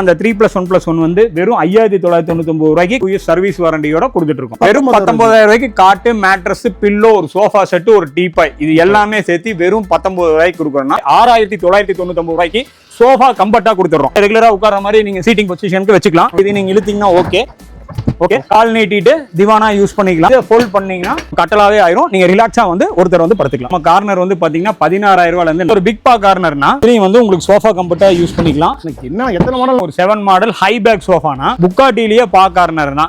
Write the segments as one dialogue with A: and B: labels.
A: அந்த three plus one plus one வந்து வெறும் ஐயாயிரத்தி தொள்ளாயிரத்தி தொண்ணூத்தி ரூபாய்க்கு சர்வீஸ் வாரண்டியோட கொடுத்துட்டு இருக்கோம் வெறும் பத்தொன்பதாயிரம் ரூபாய்க்கு காட்டு மேட்ரஸ் பில்லோ ஒரு சோஃபா செட் ஒரு டீபாய் இது எல்லாமே சேர்த்து வெறும் பத்தொன்பது ரூபாய்க்கு கொடுக்குறோம்னா ஆறாயிரத்தி தொள்ளாயிரத்தி தொண்ணூத்தி ரூபாய்க்கு சோஃபா கம்பர்ட்டா கொடுத்துறோம் ரெகுலரா உட்கார மாதிரி நீங்க சீட்டிங் பொசிஷனுக்கு வச்சுக்கலாம். இது நீங்க இழுத்தீங்கன்னா ஓகே ஓகே கால் நீட்டிட்டு திவானா யூஸ் பண்ணிக்கலாம். இதை ஃபோல்ட் பண்ணீங்கன்னா கட்டலாவே ஆயிரும். நீங்க ரிலாக்ஸா வந்து ஒருத்தர் வந்து படுத்துக்கலாம். நம்ம கார்னர் வந்து பாத்தீங்கன்னா பதினாறாயிரம் ரூபாயில இருந்து ஒரு பிக் பா கார்னர்னா இதுலயும் வந்து உங்களுக்கு சோஃபா கம்பர்ட்டா யூஸ் பண்ணிக்கலாம்.
B: என்ன எத்தனை மாடல்
A: ஒரு செவன் மாடல் ஹை பேக் சோஃபானா புக்காட்டிலேயே பா கார்னர்னா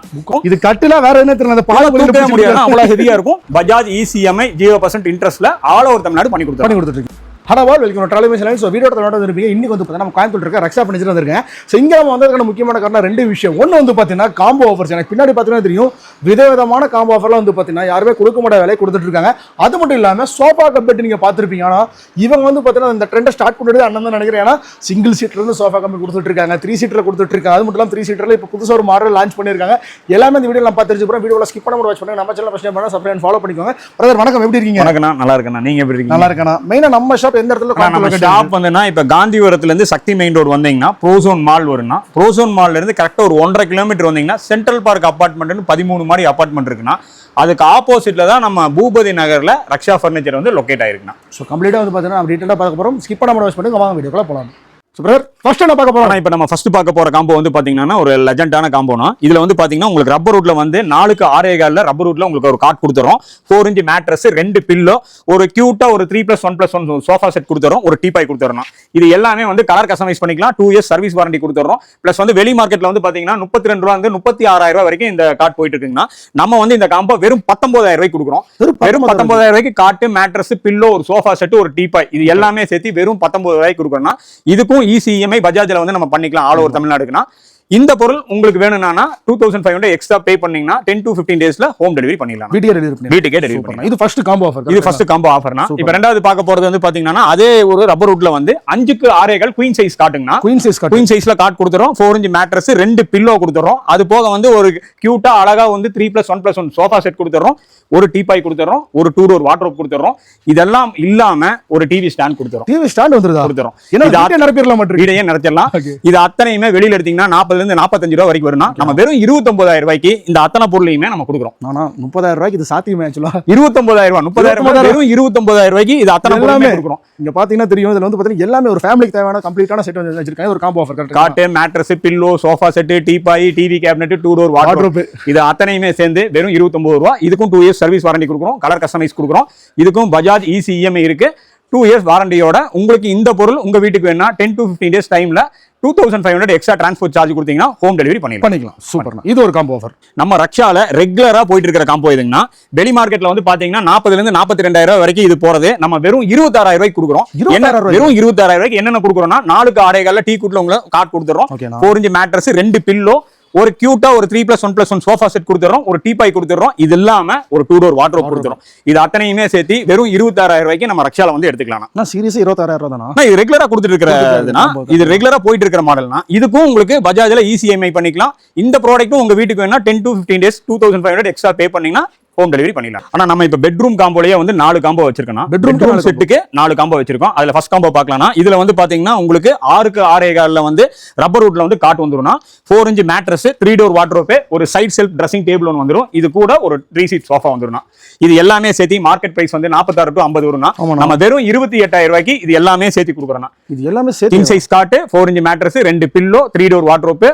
B: இது கட்டுல வேற என்ன பால
A: தூக்கவே முடியாது. அவ்வளவு ஹெவியா இருக்கும். Bajaj easy EMI zero percent இன்ட்ரெஸ்ட்ல all over Tamil Nadu பண்ணி கொடுத்தாங்க
B: பண்ணி கொடுத்துட்டு ஹலோ வால் வெல்கம் ட்ராலி மிஷன் ஸோ வீடியோ தொடர்ந்து வந்திருப்பீங்க. இன்னைக்கு வந்து பார்த்தீங்கன்னா நம்ம கோயம்புத்தூர் இருக்க ரக்ஷா பண்ணிட்டு வந்திருக்கேன். ஸோ இங்கே நம்ம வந்ததுக்கான முக்கியமான காரணம் ரெண்டு விஷயம். ஒன்று வந்து பார்த்தீங்கன்னா காம்போ ஆஃபர்ஸ் எனக்கு பின்னாடி பார்த்தீங்கன்னா தெரியும் விதவிதமான காம்போ ஆஃபர்லாம் வந்து பார்த்தீங்கன்னா யாருமே கொடுக்க முடியாத விலை கொடுத்துட்டு இருக்காங்க. அது மட்டும் இல்லாமல் சோஃபா கம்பெட் நீங்கள் பார்த்துருப்பீங்க. ஆனால் இவங்க வந்து பார்த்தீங்கன்னா இந்த ட்ரெண்டை ஸ்டார்ட் பண்ணிட்டு அண்ணன் தான் நினைக்கிறேன். ஏன்னா சிங்கிள் சீட்ல இருந்து சோஃபா கம்பெனி கொடுத்துட்டு இருக்காங்க. த்ரீ சீட்டில் கொடுத்துட்டு இருக்காங்க. அது மட்டும் இல்லாமல் த்ரீ சீட்டரில் இப்போ புதுசாக ஒரு மாடல் லான்ச் பண்ணியிருக்காங்க. எல்லாமே இந்த வீடியோ நான் பார்த்து தெரிஞ்சுக்கிறோம் வீடியோவில் ஸ்கிப் பண்ண வாட்ச் பண்ணுங்க. நம்ம சேனல் ஃபஸ்ட் பண்ணால் சப்ஸ்கிரைப் ஃபாலோ பண்ணிக்கோங்க. பிரதர் வணக்கம். எப்படி இருக்கீங்க?
A: வணக்கண்ணா நல்லா இருக்கண்ணா. நீங்க எப்படி இருக்கீங்க?
B: நல்லா இருக்கேண்ணா. மெயினாக நம்ம ஷாப் எந்த இடத்துல
A: நம்ம ஷாப் வந்துன்னா இப்ப காந்திபுரத்துல இருந்து சக்தி மெயின் ரோடு வந்தீங்கன்னா ப்ரோசோன் மால் வரும்னா ப்ரோசோன் மால்ல இருந்து கரெக்டா ஒரு ஒன்றரை கிலோமீட்டர் வந்தீங்கன்னா சென்ட்ரல் பார்க் அபார்ட்மெண்ட்னு பதிமூணு மாதிரி அபார்ட்மெண்ட் இருக்குன்னா அதுக்கு ஆப்போசிட்ல தான் நம்ம பூபதி நகர்ல ரக்ஷா ஃபர்னிச்சர் வந்து லொக்கேட் ஆயிருக்குண்ணா.
B: ஸோ கம்ப்ளீட்டாக வந்து பார்த்தீங்கன்னா டீட்டெயிலாக பார்க்க போகிறோம் ஸ்கிப் வாட்ச் பண்ணுங்க வாங்க வீடியோக்குள்ள போகலாம். பிரதர் ஃபர்ஸ்ட் என்ன பார்க்க போகிறோம்
A: ஆனா இப்ப நம்ம ஃபர்ஸ்ட் பார்க்க போற காம்போ வந்து பாத்தீங்கன்னா ஒரு லெஜண்டான காம்போனா இதுல வந்து பாத்தீங்கன்னா உங்களுக்கு ரப்பர் ரூட்ல வந்து நாலுக்கு ஆறே கால்ல ரப்பர் ரூட்ல உங்களுக்கு ஒரு கார்ட் கொடுத்துறோம். ஃபோர் இன்ச் மேட்ரஸ் ரெண்டு பில்லோ ஒரு கியூட்டா ஒரு three plus one plus one sofa set கொடுத்துறோம். ஒரு டீபாய் கொடுத்துறோம். இது எல்லாமே வந்து கலர் கஸ்டமைஸ் பண்ணிக்கலாம். டூ இயர்ஸ் சர்வீஸ் வாரண்டி கொடுத்துறோம். பிளஸ் வந்து வெளி மார்க்கெட்ல வந்து பாத்தீங்கன்னா முப்பத்தி ரெண்டு ரூபா வந்து முப்பத்தி ஆறாயிரம் ரூபாய் வரைக்கும் இந்த கார்ட் போயிட்டு இருக்குங்கன்னா நம்ம வந்து இந்த காம்போ வெறும் பத்தொன்பதாயிரம் ரூபாய்க்கு கொடுக்குறோம். வெறும் பத்தொன்பதாயிரம் ரூபாய்க்கு? காட்டு மேட்ரஸ் பில்லோ ஒரு சோஃபா செட் ஒரு டீபாய் இது எல்லாமே சேர்த்து வெறும் பத்தொன்பது ரூபாய்க்கு கொடுக்குறோம்னா இதுக்கும் E இஎம்ஐ பஜாஜ்ல வந்து நம்ம பண்ணிக்கலாம். ஆல் ஓவர் தமிழ்நாடுக்குன்னா. இந்த பொருள் உங்களுக்கு வேணும்னா two thousand five hundred extra pay பண்ணீங்கன்னா டென் டு ஃபிஃப்டீன் டேஸ்ல ஹோம் டெலிவரி பண்ணிடலாம்.
B: வீடியோ டெலிவரி
A: வீட்டுக்கே டெலிவரி பண்ணலாம்
B: இது ஃபர்ஸ்ட் காம்போ ஆஃபர்
A: இது ஃபர்ஸ்ட் காம்போ ஆஃபர்னா இப்போ ரெண்டாவது பார்க்க போறது வந்து பாத்தீங்கன்னா அதே ஒரு ரப்பர் ரூட்ல வந்து அஞ்சுக்கு ஆறேகள் குயின் சைஸ் காட்டுங்கண்ணா.
B: குயின் சைஸ்
A: குயின் சைஸ்ல காட் கொடுத்துறோம். ஃபோர் இன்ச் மேட்ரஸ் ரெண்டு பில்லோ கொடுத்துறோம். அது போக வந்து ஒரு கியூட்டா அழகா வந்து three plus one plus one sofa set கொடுத்துறோம். ஒரு டீபாய் கொடுத்துறோம். ஒரு டூ டோர் வாட்ரோப் கொடுத்துறோம். இதெல்லாம் இல்லாம ஒரு டிவி ஸ்டாண்ட் கொடுத்துறோம்.
B: டிவி ஸ்டாண்ட் வந்துருதா?
A: கொடுத்துறோம்.
B: ஏன்னா நிரப்பிடலாம் மட்டும்
A: வீடையே நினைச்சிடலாம்
B: Okay.
A: இது அத்தனையுமே வெளியில எடுத்தீங்கன்னா நாற்பதுல இருந்து நாற்பத்தஞ்சு ரூபா வரைக்கும் வரும்னா நம்ம வெறும் இருபத்தொன்பதாயிரம் ரூபாய்க்கு இந்த அத்தனை பொருளையுமே நம்ம கொடுக்குறோம்.
B: ஆனா முப்பதாயிரம் ரூபாய்க்கு இது சாத்தியமே ஆக்சுவலா
A: இருபத்தொன்பதாயிரம் ரூபாய் முப்பதாயிரம் ரூபாய் வெறும் இருபத்தொன்பதாயிரம் ரூபாய்க்கு இது அத்தனை
B: எல்லாமே.
A: கொடுக்குறோம்.
B: இங்க பாத்தீங்கன்னா தெரியும் இதுல வந்து பாத்தீங்கன்னா எல்லாமே ஒரு ஃபேமிலிக்கு தேவையான கம்ப்ளீட்டான செட் வந்து வச்சிருக்காங்க. ஒரு combo offer
A: cot mattress pillow sofa set teapoy TV cabinet two door wardrobe இது அத்தனையுமே சேர்ந்து வெறும் இருபத்தொன்பது ரூபா. இதுக்கும் டூ இயர்ஸ் சர்வீஸ் வாரண்டி கொடுக்குறோம் கலர் கஸ்டமைஸ் கொடுக்குறோம். இதுக்கும் பஜாஜ் E ஈசி இஎம்ஐ இருக்கு. டூ இயர்ஸ் வாரண்டியோட உங்களுக்கு இந்த பொருள் உங்க வீட்டுக்கு வேணா டென் டு ஃபிஃப்டீன் டேஸ் டைம்ல two thousand five hundred extra transport charge கொடுத்தீங்கன்னா ஹோம் டெலிவரி பண்ணிடலாம்.
B: பண்ணிக்கலாம். சூப்பர்ண்ணா இது ஒரு காம்போ ஆஃபர்
A: நம்ம ரக்ஷால ரெகுலரா போயிட்டு இருக்கிற காம்போ இதுங்கன்னா வெளி மார்க்கெட்ல வந்து பாத்தீங்கன்னா நாற்பதுல இருந்து நாற்பத்தி ரெண்டாயிரம் ரூபாய் வரைக்கும் இது போறது. நம்ம வெறும் இருபத்தாறாயிரம் ரூபாய்க்கு கொடுக்குறோம். என்ன
B: 26,000 ரூபாய்க்கு?
A: வெறும் இருபத்தாறாயிரம் ரூபாய்க்கு என்னென்ன கொடுக்குறோம்னா நாலுக்கு ஆடைகள்ல டீ குட்ல உங்களை கார்டு கொடுத்துறோம் ஃபோர் இன்ச் மேட்ரஸ் ரெண்டு பில்லோ ஒரு கியூட்டா ஒரு three plus one plus one sofa set கொடுத்துறோம் ஒரு டீபாய் கொடுத்துறோம் இது இல்லாம ஒரு டூ டோர் வாட்டர் கொடுத்துறோம் இது அத்தனையுமே சேர்த்து வெறும் இருபத்தாறாயிரம் ரூபாய்க்கு நம்ம ரக்ஷால வந்து எடுத்துக்கலாம்
B: நான் சீரியஸா இருபத்தாயிரம் ரூபா தானா?
A: இது ரெகுலரா கொடுத்துட்டு இருக்கிறதுனா இது ரெகுலரா போயிட்டு இருக்கிற மாடல்னா இதுக்கும் உங்களுக்கு பஜாஜ்ல இசிஎம்ஐ பண்ணிக்கலாம். இந்த ப்ராடக்ட்டும் உங்க வீட்டுக்கு வேணா ten to fifteen days two thousand five hundred extra pay பண்ணீங்கன்னா ஹோம் டெலிவரி பண்ணிடலாம். ஆனா நம்ம இப்ப பெட்ரூம் காம்போலயே வந்து நாலு காம்போ வச்சிருக்கோம் பெட்ரூம் செட்டுக்கு நாலு காம்போ வச்சிருக்கோம். அதுல ஃபர்ஸ்ட் காம்போ பார்க்கலாம்னா இதுல வந்து பாத்தீங்கன்னா உங்களுக்கு ஆறுக்கு ஆறே கால்ல வந்து ரப்பர் ரூட்ல வந்து cot வந்துரும்னா four inch mattress three door வாட்ரோப்பே ஒரு சைட் செல்ஃப் ட்ரெஸ்ஸிங் டேபிள் ஒன்று வந்துரும். இது கூட ஒரு த்ரீ சீட் சோஃபா வந்துரும்னா. இது எல்லாமே சேர்த்து மார்க்கெட் பிரைஸ் வந்து நாற்பத்தாறு டு ஐம்பது வரும்னா. நம்ம வெறும் இருபத்தி எட்டாயிரம் ரூபாய்க்கு இது எல்லாமே சேர்த்து கொடுக்குறோம்
B: இது எல்லாமே சேர்த்து
A: size cot four inch mattress ரெண்டு pillow three door wardrobe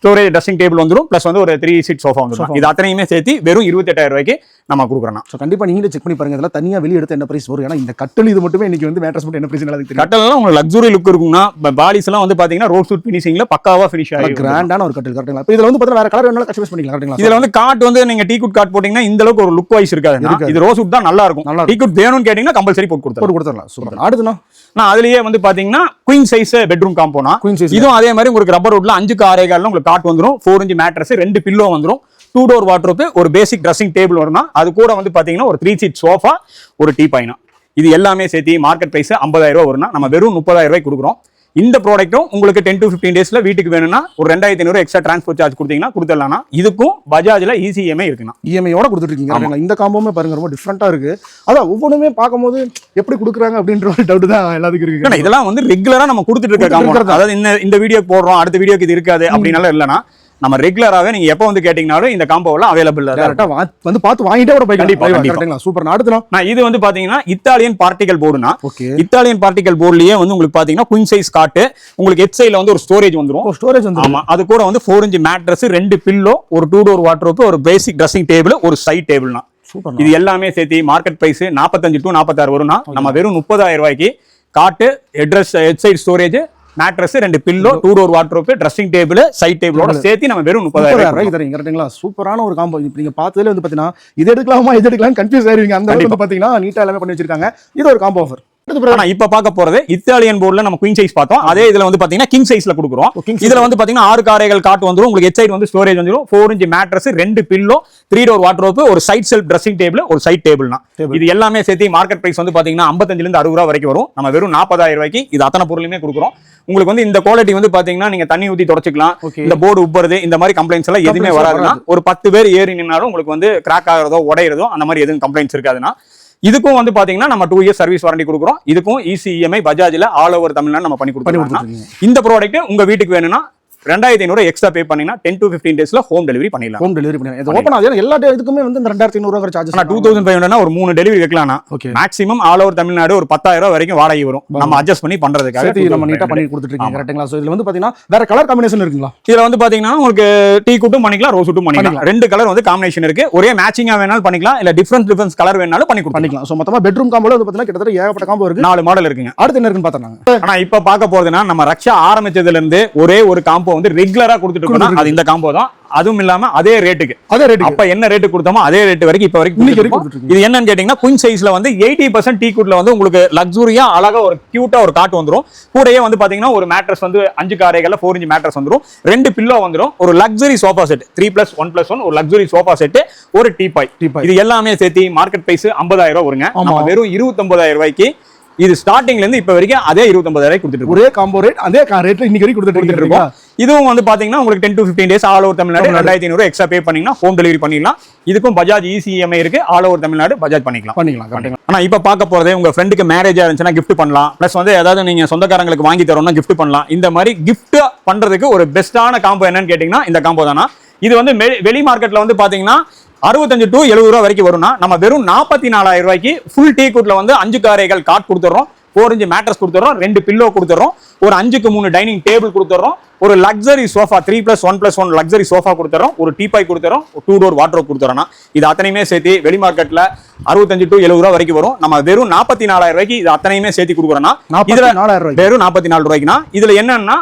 A: storage dressing table வந்துரும். ப்ளஸ் வந்து ஒரு த்ரீ சீட் சோஃபா வந்துரும். இது அத்தனையுமே சேர்த்து வெறும் இருபத்தெட்டாயிரம் ரூபாய்க்கு நம்ம கொடுக்குறோம்.
B: ஸோ கண்டிப்பா நீங்களே செக் பண்ணி பாருங்க. இதெல்லாம் தனியா வெளிய எடுத்து என்ன பிரைஸ் வரும்? ஏன்னா இந்த கட்டல் இது மட்டுமே இன்னைக்கு வந்து மேட்ரஸ் மட்டும் என்ன பிரைஸ் நல்லா
A: கட்டலாம் உங்களுக்கு லக்ஸுரி லுக் இருக்கும்னா பாலிஸ் எல்லாம் வந்து பாத்தீங்கன்னா ரோட் சூட் ஃபினிஷிங்ல பக்காவா ஃபினிஷ் ஆகி
B: கிராண்டான ஒரு கட்டல் கரெக்ட்டுங்களா இப்போ இதுல வந்து பார்த்தீங்கன்னா வேற கலர் வேணாலும் கஸ்டமைஸ் பண்ணிக்கலாம்
A: இதுல வந்து காட் வந்து நீங்க டீ குட் காட் போட்டீங்கன்னா இந்த அளவுக்கு ஒரு லுக் வைஸ்
B: இருக்காது.
A: இது ரோஸ் தான் நல்லா இருக்கும்.
B: நல்லா
A: டீ குட் வேணும்னு கேட்டீங்கன்னா கம்பல்சரி போட்டு கொடுத்துரும்
B: போட்டு கொடுத்துடலாம். சூப்பர். அடுத்துனா
A: நான் அதுலயே வந்து பாத்தீங்கன்னா குயின் சைஸ் பெட்ரூம் காம்போனா
B: குயின் சைஸ்
A: இதுவும் அதே மாதிரி உங்களுக்கு ரப்பர் ரோட்ல அஞ்சுக்கு ஆறே கால்ல உங்களுக்கு காட் வந்துரும் ஃபோர் இன்ச் மேட்ரஸ் ரெண்டு பில்லோ வந்துடும் டூ டோர் வாட்ரோப்பு ஒரு பேசிக் ட்ரெஸ்ஸிங் டேபிள் வரும்னா அது கூட வந்து பாத்தீங்கன்னா ஒரு த்ரீ சீட் சோஃபா ஒரு டீ பாயினா. இது எல்லாமே சேர்த்து மார்க்கெட் ப்ரைஸ் ஐம்பதாயிரம் ரூபா வரும்னா நம்ம வெறும் முப்பதாயிரம் ரூபாய் கொடுக்குறோம். இந்த ப்ராடக்ட்டும் உங்களுக்கு டென் டு ஃபிஃப்டீன் டேஸ்ல வீட்டுக்கு வேணும்னா ஒரு ரெண்டாயிரத்தி ஐநூறு எக்ஸ்ட்ரா டிரான்ஸ்போர்ட் சார்ஜ் கொடுத்தீங்கன்னா கொடுத்துடலாம் இதுக்கும் பஜாஜ்ல E இசிஎம்ஐ இருக்குண்ணா
B: இஎம்ஐயோட இருக்கீங்க
A: ஆமா.
B: ஓகேங்களா? இந்த காம்போமே பாருங்க ரொம்ப டிஃப்ரெண்டா இருக்கு அதான் ஒவ்வொன்றுமே பார்க்கும்போது எப்படி கொடுக்குறாங்க அப்படின்ற ஒரு டவுட் தான் எல்லாத்துக்கும்
A: இல்லண்ணா,
B: இருக்கு
A: இதெல்லாம் வந்து ரெகுலரா நம்ம கொடுத்துட்டு இருக்க
B: இருக்கிறது.
A: அதாவது இந்த இந்த வீடியோ போடுறோம் அடுத்த வீடியோக்கு இது இருக்காது அப்படின்னால இல்லைன்னா நம்ம ரெகுலராகவே நீங்க எப்போ வந்து கேட்டீங்கனாலும் இந்த காம்போலாம் அவைலபிள்
B: டேரக்டா வந்து பார்த்து வாங்கிட்டே கூட போய்
A: கண்டிப்பா, கண்டிப்பா.
B: கரெக்டுங்களா? சூப்பர். அடுத்தலாம்.
A: நான் இது வந்து பாத்தீங்கன்னா இத்தாலியன் பார்ட்டிகல் போர்டுனா
B: ஓகே.
A: இத்தாலியன் பார்ட்டிகல் போர்ட்லயே வந்து உங்களுக்கு பாத்தீங்கன்னா குயின் சைஸ் காட்டு உங்களுக்கு ஹெட் சைடுல வந்து ஒரு ஸ்டோரேஜ் வந்துரும்.
B: ஓ ஸ்டோரேஜ் வந்து
A: ஆமா அது கூட வந்து ஃபோர் இன்ச் மேட்ரஸ் ரெண்டு பில்லோ ஒரு டூ டோர் வாட்ரோப் ஒரு பேசிக் ட்ரெஸ்ஸிங் டேபிள் ஒரு சைட் டேபிள்னா
B: சூப்பர்
A: இது எல்லாமே சேர்த்து மார்க்கெட் பிரைஸ் நாற்பத்தஞ்சு டு நாற்பத்தாறு வரும்னா நம்ம வெறும் முப்பதாயிரம் ரூபாய்க்கு cot headrest head side storage mattress ரெண்டு pillow two door wardrobe dressing table side டேபிளோட சேர்த்து நம்ம வெறும் முப்பதாயிரம் ரூபாய்க்கு
B: தரீங்க கரெக்ட்டுங்களா சூப்பரான ஒரு காம்போ இப்போ நீங்க பார்த்ததுல வந்து பாத்தீங்கன்னா இது எடுக்கலாமா இது எடுக்கலாம் கன்ஃபியூஸ் ஆயிருவீங்க. அந்த அளவுக்கு வந்து பாத்தீங்கன்னா நீட்டா எல்லாமே பண்ணி வச்சிருக்காங்க. இது ஒரு காம்போ ஆஃபர்
A: இப்ப பார்க்க போறது இத்தாலியன் போர்டுல நம்ம குயின் சைஸ் பார்த்தோம். அதே இதுல வந்து பாத்தீங்கன்னா கிங் சைஸ்ல கொடுக்குறோம். இதுல வந்து பாத்தீங்கன்னா ஆறு காரைகள் காட்டு வந்துரும். உங்களுக்கு ஹெட் சைடு வந்து ஸ்டோரேஜ் வந்துரும். ஃபோர் இன்ச் மேட்ரஸ் ரெண்டு பில்லோ த்ரீ டோர் வாட்ரோப் ஒரு சைட் செல்ஃப் ட்ரெஸ்ஸிங் டேபிள் ஒரு சைட் டேபிள்னா. இது எல்லாமே சேர்த்து மார்க்கெட் பிரைஸ் வந்து பாத்தீங்கன்னா 55 இருந்து அறுபது ரூபா வரைக்கும் வரும். நம்ம வெறும் நாற்பதாயிரம் ரூபாய்க்கு இது அத்தனை பொருளுமே கொடுக்குறோம். உங்களுக்கு வந்து இந்த குவாலிட்டி வந்து பாத்தீங்கன்னா நீங்க தண்ணி ஊத்தி தொடச்சிக்கலாம். இந்த போர்டு உப்புறது இந்த மாதிரி கம்ப்ளைண்ட்ஸ் எல்லாம் எதுவுமே வராதுன்னா ஒரு பத்து பேர் ஏறி நின்னாலும் உங்களுக்கு வந்து கிராக் ஆகிறதோ உடையிறதோ அந்த மாதிரி எதுவும் கம்ப்ளைண்ட்ஸ் இருக்காதுன்னா இதுக்கும் வந்து பாத்தீங்கன்னா நம்ம டூ இயர்ஸ் சர்வீஸ் வாரண்டி கொடுக்குறோம். இதுக்கும் இசிஇஎம்ஐ பஜாஜ்ல ஆல் ஓவர் தமிழ்நாடு நம்ம பண்ணி கொடுத்துருக்கோம் இந்த ப்ராடக்ட் உங்க வீட்டுக்கு வேணும்னா ரெண்டாயிரத்தி ஐநூறு எக்ஸ்ட்ரா பே பண்ணீங்கன்னா டென் டு ஃபிஃப்டீன் டேஸ்ல ஹோம் டெலிவரி பண்ணிடலாம்.
B: ஹோம் டெலிவரி பண்ணி இது ஓப்பன் ஆகுது. எல்லா இதுக்குமே வந்து இந்த ரெண்டாயிரத்தி ஐநூறுங்கிற
A: ஆனா
B: சார்ஜஸ்
A: டூ தௌசண்ட் ஃபைவ் ஒரு மூணு delivery வைக்கலாம்னா
B: okay
A: maximum all over Tamil Nadu ஒரு பத்தாயிரம் ரூபாய் வரைக்கும் வாடகை வரும். நம்ம அட்ஜஸ்ட் பண்ணி பண்றதுக்காக
B: நம்ம
A: 2500.
B: நீட்டா பண்ணி கொடுத்துட்டு இருக்கீங்க. கரெக்ட்டுங்களா ஸோ இதுல வந்து பாத்தீங்கன்னா வேற கலர் காம்பினேஷன் இருக்குங்களா?
A: இதுல வந்து பாத்தீங்கன்னா உங்களுக்கு டீ குட்டும் பண்ணிக்கலாம் ரோஸ் குட்டும் பண்ணிக்கலாம். ரெண்டு கலர் வந்து காம்பினேஷன் இருக்கு. ஒரே மேட்சிங்கா வேணாலும் பண்ணிக்கலாம் இல்ல டிஃபரன்ஸ் டிஃபரன்ஸ் கலர் வேணாலும் பண்ணி
B: பண்ணிக்கலாம். ஸோ மொத்தமா பெட்ரூம் காம்போல வந்து பாத்தீங்கன்னா கிட்டத்தட்ட ஏகப்பட்ட காம்போ இருக்கு.
A: நாலு மாடல் இருக்குங்க.
B: அடுத்து என்ன இருக்குன்னு பார்த்தோம்
A: ஆனா இப்ப பார்க்க போறதுன்னா நம்ம ரக்ஷா ஆரம்பிச்சதுல இருந்து ஒரே ஒரு காம்போ வந்து ரெகுலரா கொடுத்துட்டு இருக்கோம் அது இந்த காம்போ தான். அதுவும் இல்லாம அதே ரேட்டுக்கு
B: அதே ரேட்டு
A: அப்ப என்ன ரேட்டு கொடுத்தோமோ அதே ரேட் வரைக்கும் இப்ப வரைக்கும். இது என்னன்னு கேட்டீங்கன்னா குயின் சைஸ்ல வந்து எயிட்டி பர்சன்ட் டீ குட்ல வந்து உங்களுக்கு லக்ஸுரியா அழகா ஒரு கியூட்டா ஒரு காட்டு வந்துரும். கூடயே வந்து பாத்தீங்கன்னா ஒரு மேட்ரஸ் வந்து அஞ்சு காரைகள்ல ஃபோர் இன்ச் மேட்ரஸ் வந்துரும். ரெண்டு பில்லோ வந்துரும். ஒரு luxury sofa set three plus one plus one ஒரு லக்ஸரி சோஃபா செட் ஒரு டீபாய்
B: டீபாய்.
A: இது எல்லாமே சேர்த்து மார்க்கெட் பிரைஸ் ஐம்பதாயிரம் ரூபாய் வருங்க வெறும் இருபத்தொன்பதாயிரம் ரூபாய்க்கு இது ஸ்டார்டிங்ல இருந்து இப்ப வரைக்கும் அதே இருபத்தொன்பதாயிரம் ரூபாய் கொடுத்துட்டு.
B: ஒரே காம்போ ரேட் அதே ரேட்ல இன்னைக்கு வரைக்கும் கொடுத்துட்டு இருக்கோம்.
A: இதுவும் வந்து பாத்தீங்கன்னா உங்களுக்கு ten to fifteen days all over Tamil Nadu. ரெண்டாயிரத்தி ஐநூறு எக்ஸ்ட்ரா பே பண்ணீங்கன்னா ஹோம் டெலிவரி பண்ணிடலாம். இதுக்கும் பஜாஜ் E இசிஎம்ஐ இருக்கு. ஆல் ஓவர் தமிழ்நாடு பஜாஜ் பண்ணிக்கலாம்.
B: பண்ணிக்கலாம்
A: ஆனா இப்ப பார்க்க போறது உங்க ஃப்ரெண்டுக்கு மேரேஜா இருந்துச்சுன்னா gift பண்ணலாம். ப்ளஸ் வந்து ஏதாவது நீங்க சொந்தக்காரங்களுக்கு வாங்கி தரோம்னா gift பண்ணலாம். இந்த மாதிரி gift பண்றதுக்கு ஒரு பெஸ்டான காம்போ என்னன்னு கேட்டீங்கன்னா இந்த காம்போ தானா? இது வந்து வெளி மார்க்கெட்ல வந்து பாத்தீங்கன்னா அறுபத்தஞ்சு டு எழுபது ரூபா வரைக்கும் வரும்னா நம்ம வெறும் நாற்பத்தி நாலாயிரம் ரூபாய்க்கு ஃபுல் டீ குட்ல வந்து அஞ்சு காரைகள் காட் கொடுத்துறோம் ஃபோர் இன்ச் மேட்ரஸ் கொடுத்துறோம் ரெண்டு பில்லோ கொடுத்துறோம் ஒரு அஞ்சுக்கு மூணு டைனிங் டேபிள் கொடுத்துறோம் ஒரு luxury sofa three plus one plus one luxury sofa கொடுத்துறோம் ஒரு டீபாய் கொடுத்துறோம் டூ டோர் வாட்ரோப் கொடுத்துறோம்னா இது அத்தனையுமே சேர்த்து வெளி மார்க்கெட்ல அறுபத்தஞ்சு டு எழுபது ரூபா வரைக்கும் வரும். நம்ம வெறும் நாற்பத்தி நாலாயிரம் ரூபாய்க்கு இது அத்தனையுமே சேர்த்து கொடுக்குறோம்னா இதுல வெறும் நாற்பத்தி நாலு ரூபாய்க்குனா இதுல என்னன்னா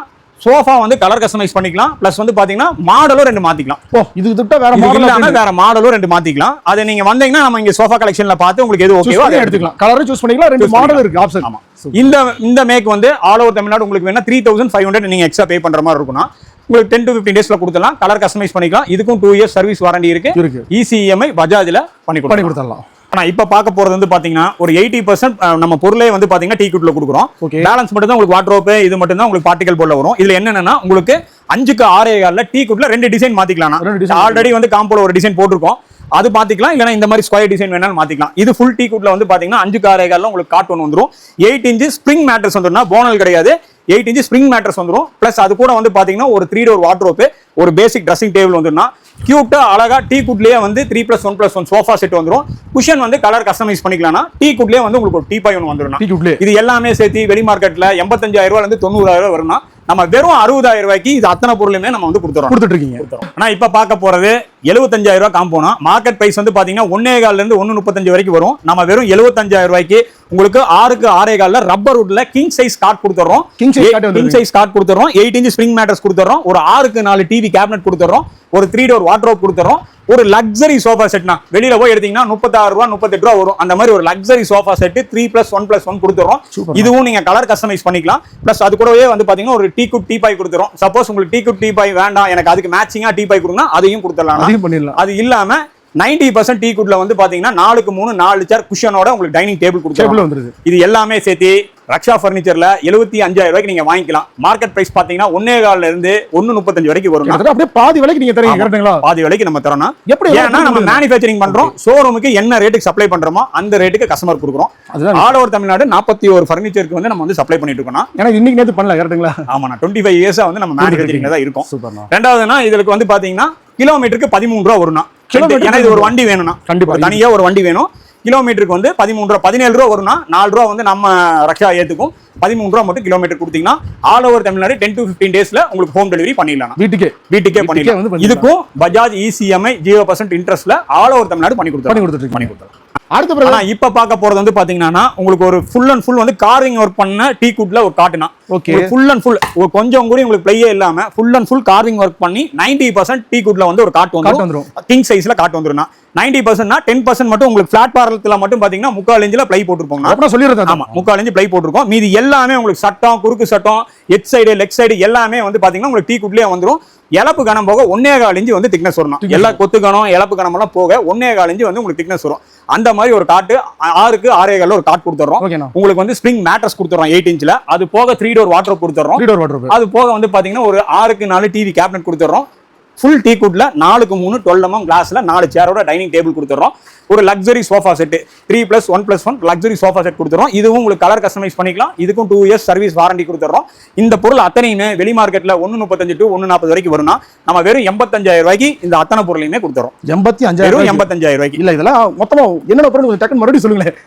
A: சோஃபா வந்து கலர் கஸ்டமைஸ் பண்ணிக்கலாம். பிளஸ் வந்து பாத்தீங்கன்னா மாடலும் ரெண்டு மாத்திக்கலாம்.
B: ஓ இது விட்டா வேற மாடல்
A: இல்லாம வேற மாடலும் ரெண்டு மாத்திக்கலாம். அது நீங்க வந்தீங்கன்னா நம்ம இங்க சோஃபா கலெக்ஷன்ல பார்த்து உங்களுக்கு எது ஓகேவோ அதை எடுத்துக்கலாம்.
B: கலரும் சூஸ் பண்ணிக்கலாம். ரெண்டு மாடல் இருக்கு ஆப்ஷன்
A: ஆமா. இந்த இந்த மேக் வந்து ஆல் ஓவர் தமிழ்நாடு உங்களுக்கு வேணா த்ரீ தௌசண்ட் ஃபைவ் ஹண்ட்ரட் நீங்க எக்ஸ்ட்ரா பே பண்ற மாதிரி இருக்கும்னா உங்களுக்கு டென் டு ஃபிஃப்டின் டேஸ்ல கொடுத்துலாம் கலர் கஸ்டமைஸ் பண்ணிக்கலாம். இதுக்கும் டூ இயர்ஸ் சர்வீஸ் வாரண்டி இருக்கு.
B: இருக்கு.
A: இசிஎம்ஐ பஜாஜ்ல பண்ணி
B: பண்ணி கொடுத்துடலாம்.
A: ஆனா இப்ப பார்க்க போறது வந்து பாத்தீங்கன்னா ஒரு எயிட்டி பர்சன்ட் நம்ம பொருளே வந்து பாத்தீங்கன்னா டீ குட்ல கொடுக்குறோம்.
B: ஓகே
A: பேலன்ஸ் மட்டும் தான் உங்களுக்கு வாட்ரோப் இது மட்டும் தான் உங்களுக்கு பார்ட்டிகல் போர்ட்ல வரும். இதுல என்னன்னா உங்களுக்கு அஞ்சுக்கு ஆறே கால்ல டீ குட்ல ரெண்டு டிசைன்
B: design
A: ஆல்ரெடி வந்து காம்போல ஒரு டிசைன் போட்டிருக்கோம். அது மாத்திக்கலாம் இல்லைன்னா இந்த மாதிரி ஸ்கொயர் டிசைன் வேணாலும் மாத்திக்கலாம். இது ஃபுல் டீ குட்ல வந்து பாத்தீங்கன்னா அஞ்சுக்கு ஆறே கால்ல உங்களுக்கு காட் ஒன்று வந்துரும். எயிட் இன்ச்சு ஸ்ப்ரிங் மேட்ரஸ் வந்துரும்னா போனல் கிடையாது. எயிட் இன்ச்சு ஸ்ப்ரிங் மேட்ரஸ் வந்துரும். பிளஸ் அது கூட வந்து பாத்தீங்கன்னா ஒரு த்ரீ டோர் வாட்ரோப் ஒரு பேசிக் ட்ரெஸ்ஸிங் டேபிள் வந்துருன்னா கியூட்டா அழகா டீ குட்லயே வந்து three plus one plus one sofa set வந்துரும். குஷன் வந்து கலர் கஸ்டமைஸ் பண்ணிக்கலாம்னா டீ குட்லயே வந்து உங்களுக்கு ஒரு டீ பாய் ஒன்று
B: குட்லே
A: இது எல்லாமே சேர்த்து வெளி மார்க்கெட்ல எண்பத்தஞ்சாயிரம் ரூபாயில இருந்து தொண்ணூறாயிரம் ரூபாய் வரும்னா நம்ம வெறும் அறுபதாயிரம் ரூபாய்க்கு இது அத்தனை பொருளுமே நம்ம வந்து கொடுத்துறோம்.
B: கொடுத்துட்டு இருக்கீங்க
A: ஆனா இப்ப பார்க்க போறது எழுபத்தஞ்சாயிரம் ரூபாய் காம்போனா மார்க்கெட் பிரைஸ் வந்து பாத்தீங்கன்னா ஒன்னே கால்ல இருந்து ஒன்னு முப்பத்தஞ்சு வரைக்கும் வரும். நம்ம வெறும் எழுபத்தஞ்சாயிரம் ரூபாய்க்கு உங்களுக்கு ஆறுக்கு ஆறே கால்ல ரப்பர் வுட்ல கிங் சைஸ் கார்ட் கொடுத்துறோம்.
B: Card வந்துருது.
A: கிங் சைஸ் கார்ட் கொடுத்துறோம். எயிட் இன்ச் ஸ்ப்ரிங் மேட்டர்ஸ் கொடுத்துறோம். ஒரு ஆறுக்கு நாலு டிவி கேபினட் கொடுத்துறோம். ஒரு த்ரீ டோர் வாட்ரோப் கொடுத்துறோம். ஒரு லக்ஸரி சோஃபா செட்னா வெளியில போய் எடுத்தீங்கன்னா முப்பத்தாறு ரூபா முப்பத்தெட்டு ரூபா வரும். அந்த மாதிரி ஒரு luxury sofa set three plus one plus one கொடுத்துறோம். இதுவும் நீங்க கலர் கஸ்டமைஸ் பண்ணிக்கலாம். பிளஸ் அது கூடவே வந்து பாத்தீங்கன்னா ஒரு டீ குட் டீ பாய் கொடுத்துறோம். சப்போஸ் உங்களுக்கு டீ குட் டீ பாய் வேண்டாம் எனக்கு அதுக்கு மேட்சிங்கா டீ பாய் கொடுங்க அதையும் கொடுத்துடலாம். அது இல்லாம நைன்டி பர்சன்ட் டீ குட்ல வந்து பாத்தீங்கன்னா நாலுக்கு மூணு நாலு சேர் குஷனோட உங்களுக்கு டைனிங் டேபிள்
B: வந்துருது.
A: இது எல்லாமே சேர்த்து ரக்ஷா ஃபர்னிச்சர்ல எழுபத்தி அஞ்சாயிரம் ரூபாய்க்கு நீங்க வாங்கிக்கலாம். மார்க்கெட் பிரைஸ் பாத்தீங்கன்னா ஒன்னே கால்ல இருந்து ஒன்னு முப்பத்தஞ்சு வரைக்கும் வரும்
B: அப்படியே பாதி விலைக்கு நீங்க தரீங்க. கரெக்ட்டுங்களா?
A: பாதி விலைக்கு நம்ம தரோம்னா.
B: எப்படி
A: ஏன்னா நம்ம மேனுஃபேக்சரிங் பண்றோம். ஷோரூமுக்கு என்ன ரேட்டுக்கு சப்ளை பண்றோமோ அந்த ரேட்டுக்கு கஸ்டமர் கொடுக்குறோம். ஆல் ஓவர் தமிழ்நாடு நாற்பத்தி ஒரு ஃபர்னிச்சருக்கு வந்து நம்ம வந்து சப்ளை பண்ணிட்டு இருக்கோம்
B: எனக்கு இன்னைக்கு நேத்து பண்ணல கரெக்ட்டுங்களா?
A: ஆமா டுவெண்ட்டி ஃபைவ் இயர்ஸா வந்து நம்ம மேனுஃபேக்சரிங்ல தான் இருக்கும். ரெண்டாவதுனா இதுக்கு வந்து பாத்தீங்கன்னா கிலோமீட்டருக்கு பதிமூணு ரூபா வரும்னா.
B: கிலோமீட்டருக்கு
A: ஏன்னா இது ஒரு வண்டி வேணும்னா.
B: கண்டிப்பா.
A: தனியா ஒரு வண்டி வேணும். கிலோமீட்டருக்கு வந்து பதிமூணு ரூபா பதினேழு ரூபா வரும்னா நாலு ரூபா வந்து நம்ம ரக்ஷா ஏத்துக்கும். பதிமூணு ரூபா மட்டும் கிலோமீட்டர் கொடுத்தீங்கன்னா all over Tamil Nadu ten to fifteen டேஸ்ல உங்களுக்கு ஹோம் டெலிவரி பண்ணிடலாம்.
B: வீட்டுக்கே.
A: வீட்டுக்கே பண்ணிடலாம். இதுக்கும் பஜாஜ் இசிஎம்ஐ ஜீரோ பர்சன்ட் இன்ட்ரெஸ்ட்ல ஆல் ஓவர் தமிழ்நாடு பண்ணி
B: பண்ணி
A: கொடுத்துருவோம்
B: கொடுத்துட்டு
A: பண்ணி கொடுத்துருவோம்
B: அடுத்த
A: ஆனா இப்ப பார்க்க போறது வந்து பாத்தீங்கன்னா உங்களுக்கு ஒரு ஃபுல் அண்ட் ஃபுல் வந்து கார்விங் ஒர்க் பண்ண டீ குட்ல ஒரு காட்டுனா
B: Okay.
A: ஃபுல் அண்ட் ஃபுல் கொஞ்சம் கூட உங்களுக்கு பிளேயே இல்லாம full and full carving work பண்ணி 90% பர்சன்ட் டீ குட்ல வந்து ஒரு காட்டு வந்துரும். கிங் சைஸ்ல காட்டு வந்துரும்னா. நைன்டி பர்சன்ட்னா டென் பர்சன்ட் மட்டும் உங்களுக்கு பிளாட் பாரத்துல மட்டும் பாத்தீங்கன்னா முக்கால் இன்ச்ல பிளை போட்டுருப்போம்னா
B: அப்புறம் சொல்லிடுறேன்
A: ஆமா முக்கால் இன்ச் பிளை போட்டிருக்கோம். மீதி எல்லாமே உங்களுக்கு சட்டம் குறுக்கு சட்டம் எட் சைடு லெக் சைடு எல்லாமே வந்து பாத்தீங்கன்னா உங்களுக்கு டீ குட்லயே வந்துரும். இழப்பு கணம் போக ஒன்னே கால் இன்ச்சு வந்து திக்னஸ் வரணும் எல்லா கொத்து கணம் இழப்பு கணம் எல்லாம் போக ஒன்னே கால் இன்ச்சு வந்து உங்களுக்கு திக்னஸ் வரும். அந்த மாதிரி ஒரு காட்டு ஆறுக்கு ஆறே கால்ல ஒரு காட் கொடுத்துறோம் உங்களுக்கு வந்து ஸ்ப்ரிங் மேட்ரஸ் கொடுத்துறோம் எயிட் இன்ச்ல அது போக த்ரீ டோர் வாட்டர் கொடுத்துறோம் அது போக வந்து பாத்தீங்கன்னா ஒரு ஆறுக்கு நாலு டிவி கேபினட் கொடுத்துறோம் ஃபுல் டீ குட்ல நாலுக்கு மூணு டுவெல் எம்எம் கிளாஸ்ல நாலு சேரோட டைனிங் டேபிள் கொடுத்துறோம். ஒரு luxury sofa set three plus one plus one luxury sofa set கொடுத்துறோம். இதுவும் உங்களுக்கு கலர் கஸ்டமைஸ் பண்ணிக்கலாம். இதுக்கும் டூ இயர்ஸ் சர்வீஸ் வாரண்டி கொடுத்துறோம். இந்த பொருள் அத்தனையுமே வெளி மார்க்கெட்ல ஒன்னு முப்பத்தஞ்சு டு ஒன்னு நாற்பது வரைக்கும் வரும்னா நம்ம வெறும் எண்பத்தஞ்சாயிரம் ரூபாய்க்கு இந்த அத்தனை பொருளையுமே கொடுத்துறோம்.
B: எண்பத்தி அஞ்சாயிரம்
A: எண்பத்தஞ்சாயிரம் ரூபாய்க்கு.
B: இல்ல இதெல்லாம் மொத்தமா என்னென்ன பொருள் டக்குன்னு மறுபடியும் சொல்லுங்களேன்?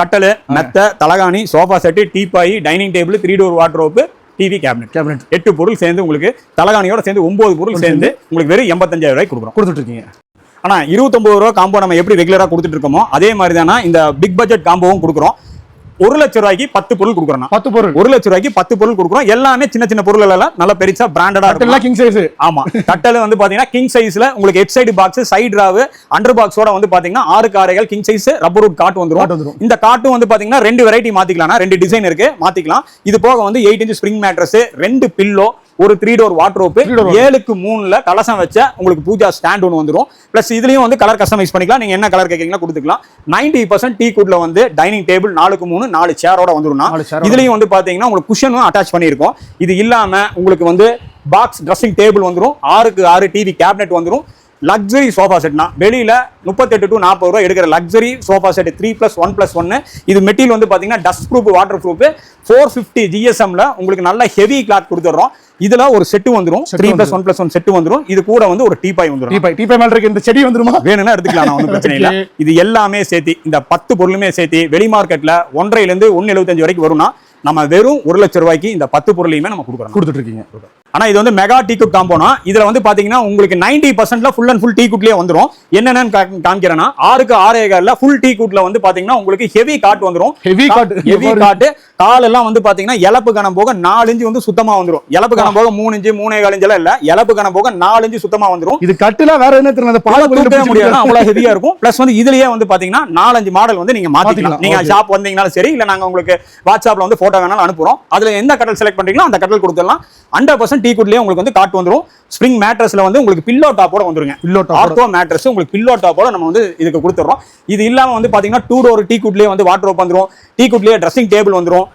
A: கட்டலு மெத்த தலகாணி sofa set teapoy dining table three door wardrobe TV cabinet
B: cabinet
A: எட்டு பொருள் சேர்ந்து உங்களுக்கு தலகாணியோட சேர்ந்து ஒன்பது பொருள் சேர்ந்து உங்களுக்கு வெறும் எண்பத்தஞ்சாயிரம் ரூபாய்க்கு கொடுக்குறோம்.
B: கொடுத்துட்டு இருக்கீங்க
A: ஆனா இருபத்தொன்பது ரூபா காம்போ நம்ம எப்படி ரெகுலரா கொடுத்துட்டு இருக்கோமோ அதே மாதிரி தானே இந்த பிக் பட்ஜெட் காம்போவும் கொடுக்குறோம். ஒரு லட்ச ரூபாய்க்கு பத்து பொருள் கொடுக்குறோம்
B: பத்து பொருள்.
A: ஒரு லட்ச ரூபாய்க்கு பத்து பொருள் கொடுக்குறோம். எல்லாமே சின்ன சின்ன பொருள் எல்லாம் நல்ல பெருசா பிராண்டடா இருக்கும்.
B: கிங் சைஸ்
A: ஆமா. கட்டல் வந்து பாத்தீங்கன்னா கிங் சைஸ்ல உங்களுக்கு ஹெட் சைடு பாக்ஸ் சைடு ராவு அண்டர் பாக்ஸோட வந்து பாத்தீங்கன்னா ஆறு காரைகள் கிங் சைஸ் ரப்பர் காட்டு வந்துரும்.
B: வந்துரும்.
A: இந்த காட்டும் வந்து பாத்தீங்கன்னா ரெண்டு வெரைட்டி மாத்திக்கலாம் ரெண்டு டிசைன் இருக்கு. மாத்திக்கலாம். இது போக வந்து எயிட் இன்ச் ஸ்ப்ரிங் மேட்ரஸ் ரெண்டு பில்லோ ஒரு three door wardrobe
B: Three door
A: ஏழுக்கு மூணுல கலசம் வச்ச உங்களுக்கு பூஜா ஸ்டாண்ட் ஒன்று வந்துரும். பிளஸ் இதுலயும் வந்து கலர் கஸ்டமைஸ் பண்ணிக்கலாம். நீங்க என்ன கலர் கேட்கறீங்களா கொடுத்துக்கலாம். நைன்டி பர்சன்ட் டீ குட்ல வந்து டைனிங் டேபிள் நாலுக்கு மூணு நாலு சேரோட
B: chair
A: இதுலயும் வந்து பாத்தீங்கன்னா உங்களுக்கு குஷனும் அட்டாச் பண்ணியிருக்கோம். இது இல்லாம உங்களுக்கு வந்து பாக்ஸ் ட்ரெஸ்ஸிங் டேபிள் வந்துரும். ஆறுக்கு ஆறு டிவி கேபினெட் வந்துரும். லக்ஸரி சோஃபா செட்னா வெளியில முப்பத்தெட்டு டு நாற்பது ரூபா எடுக்கிற luxury sofa set three plus one plus ஒன்னு இது மெட்டீரியல் வந்து பாத்தீங்கன்னா dust proof water proof four fifty ஜிஎஸ்எம்ல உங்களுக்கு நல்ல ஹெவி கிளாத் கொடுத்துட்றோம். இதுல ஒரு செட்டு வந்துரும்.
B: Set
A: three plus. One plus one set வந்துரும். இது கூட வந்து ஒரு டீபாய் வந்துரும்.
B: டீ பை டீ பை மேல இருக்க இந்த செடி வந்துருமா?
A: வேணும்னா எடுத்துக்கலாம் நான் ஒன்றும் பிரச்சனை இல்லை. இது எல்லாமே சேர்த்து இந்த பத்து பொருளுமே சேர்த்து வெளி மார்க்கெட்ல ஒன்றரைல இருந்து ஒன்னு எழுபத்தஞ்சு வரைக்கும் வரும்னா நம்ம வெறும் ஒரு லட்சம் ரூபாய்க்கு இந்த பத்து பொருளையுமே நம்ம கொடுக்குறோம்
B: கொடுத்துட்டு இருக்கீங்க.
A: ஆனா இது வந்து மெகா டீ குட் காம்போனா இதுல வந்து பாத்தீங்கன்னா உங்களுக்கு நைன்டி பர்சன்ட்ல ஃபுல் அண்ட் ஃபுல் டீ குட்லயே வந்துரும். என்னென்னு காமிக்கிறேன்னா ஆறுக்கு ஆறே கால்ல ஃபுல் டீ குட்ல வந்து பாத்தீங்கன்னா உங்களுக்கு ஹெவி காட் வந்துரும்.
B: ஹெவி காட்
A: ஹெவி காட்டு கால் எல்லாம் வந்து பாத்தீங்கன்னா இழப்பு கணம் போக நாலு இன்ச்சு வந்து சுத்தமா வந்துரும். இழப்பு கணம் போக மூணு இன்ச்சு மூணே கால் இன்ச்சு எல்லாம் இல்ல. இழப்பு கணம் போக நாலு இன்ச்சு சுத்தமா வந்துரும்.
B: இது கட்டுல வேற என்ன தெரியல பால
A: முடியாது. அவ்வளவு ஹெவியா இருக்கும். பிளஸ் வந்து இதுலயே வந்து பாத்தீங்கன்னா நாலஞ்சு மாடல் வந்து நீங்க மாத்திக்கலாம்.
B: மாத்திக்கலாம்.
A: நீங்க
B: Okay.
A: ஷாப் வந்தீங்கனாலும் சரி இல்ல நாங்க உங்களுக்கு வாட்ஸ்அப்ல வந்து போட்டோ வேணாலும் அனுப்புறோம். அதுல எந்த கட்டல் செலக்ட் பண்றீங்களோ அந்த கட்டல் கொடுத்துடலாம். ஹண்ட்ரட் பர்சன்ட் டீ குட்லயே உங்களுக்கு வந்து காட்டு வந்துரும். ஸ்ப்ரிங் மேட்ரஸ்ல வந்து உங்களுக்கு பில்லோ டாப்போட வந்துருங்க.
B: பில்லோ டாப்
A: ஆர்த்தோ மேட்ரஸ் உங்களுக்கு பில்லோ டாப்போட நம்ம வந்து இதுக்கு கொடுத்துறோம். இது இல்லாம வந்து பாத்தீங்கன்னா டூ டோர் டீ குட்லயே வந்து வாட்டர் வந்துரும். டீ குட்லயே ட்ரெஸ்ஸிங் டேபிள் வந்துரும்.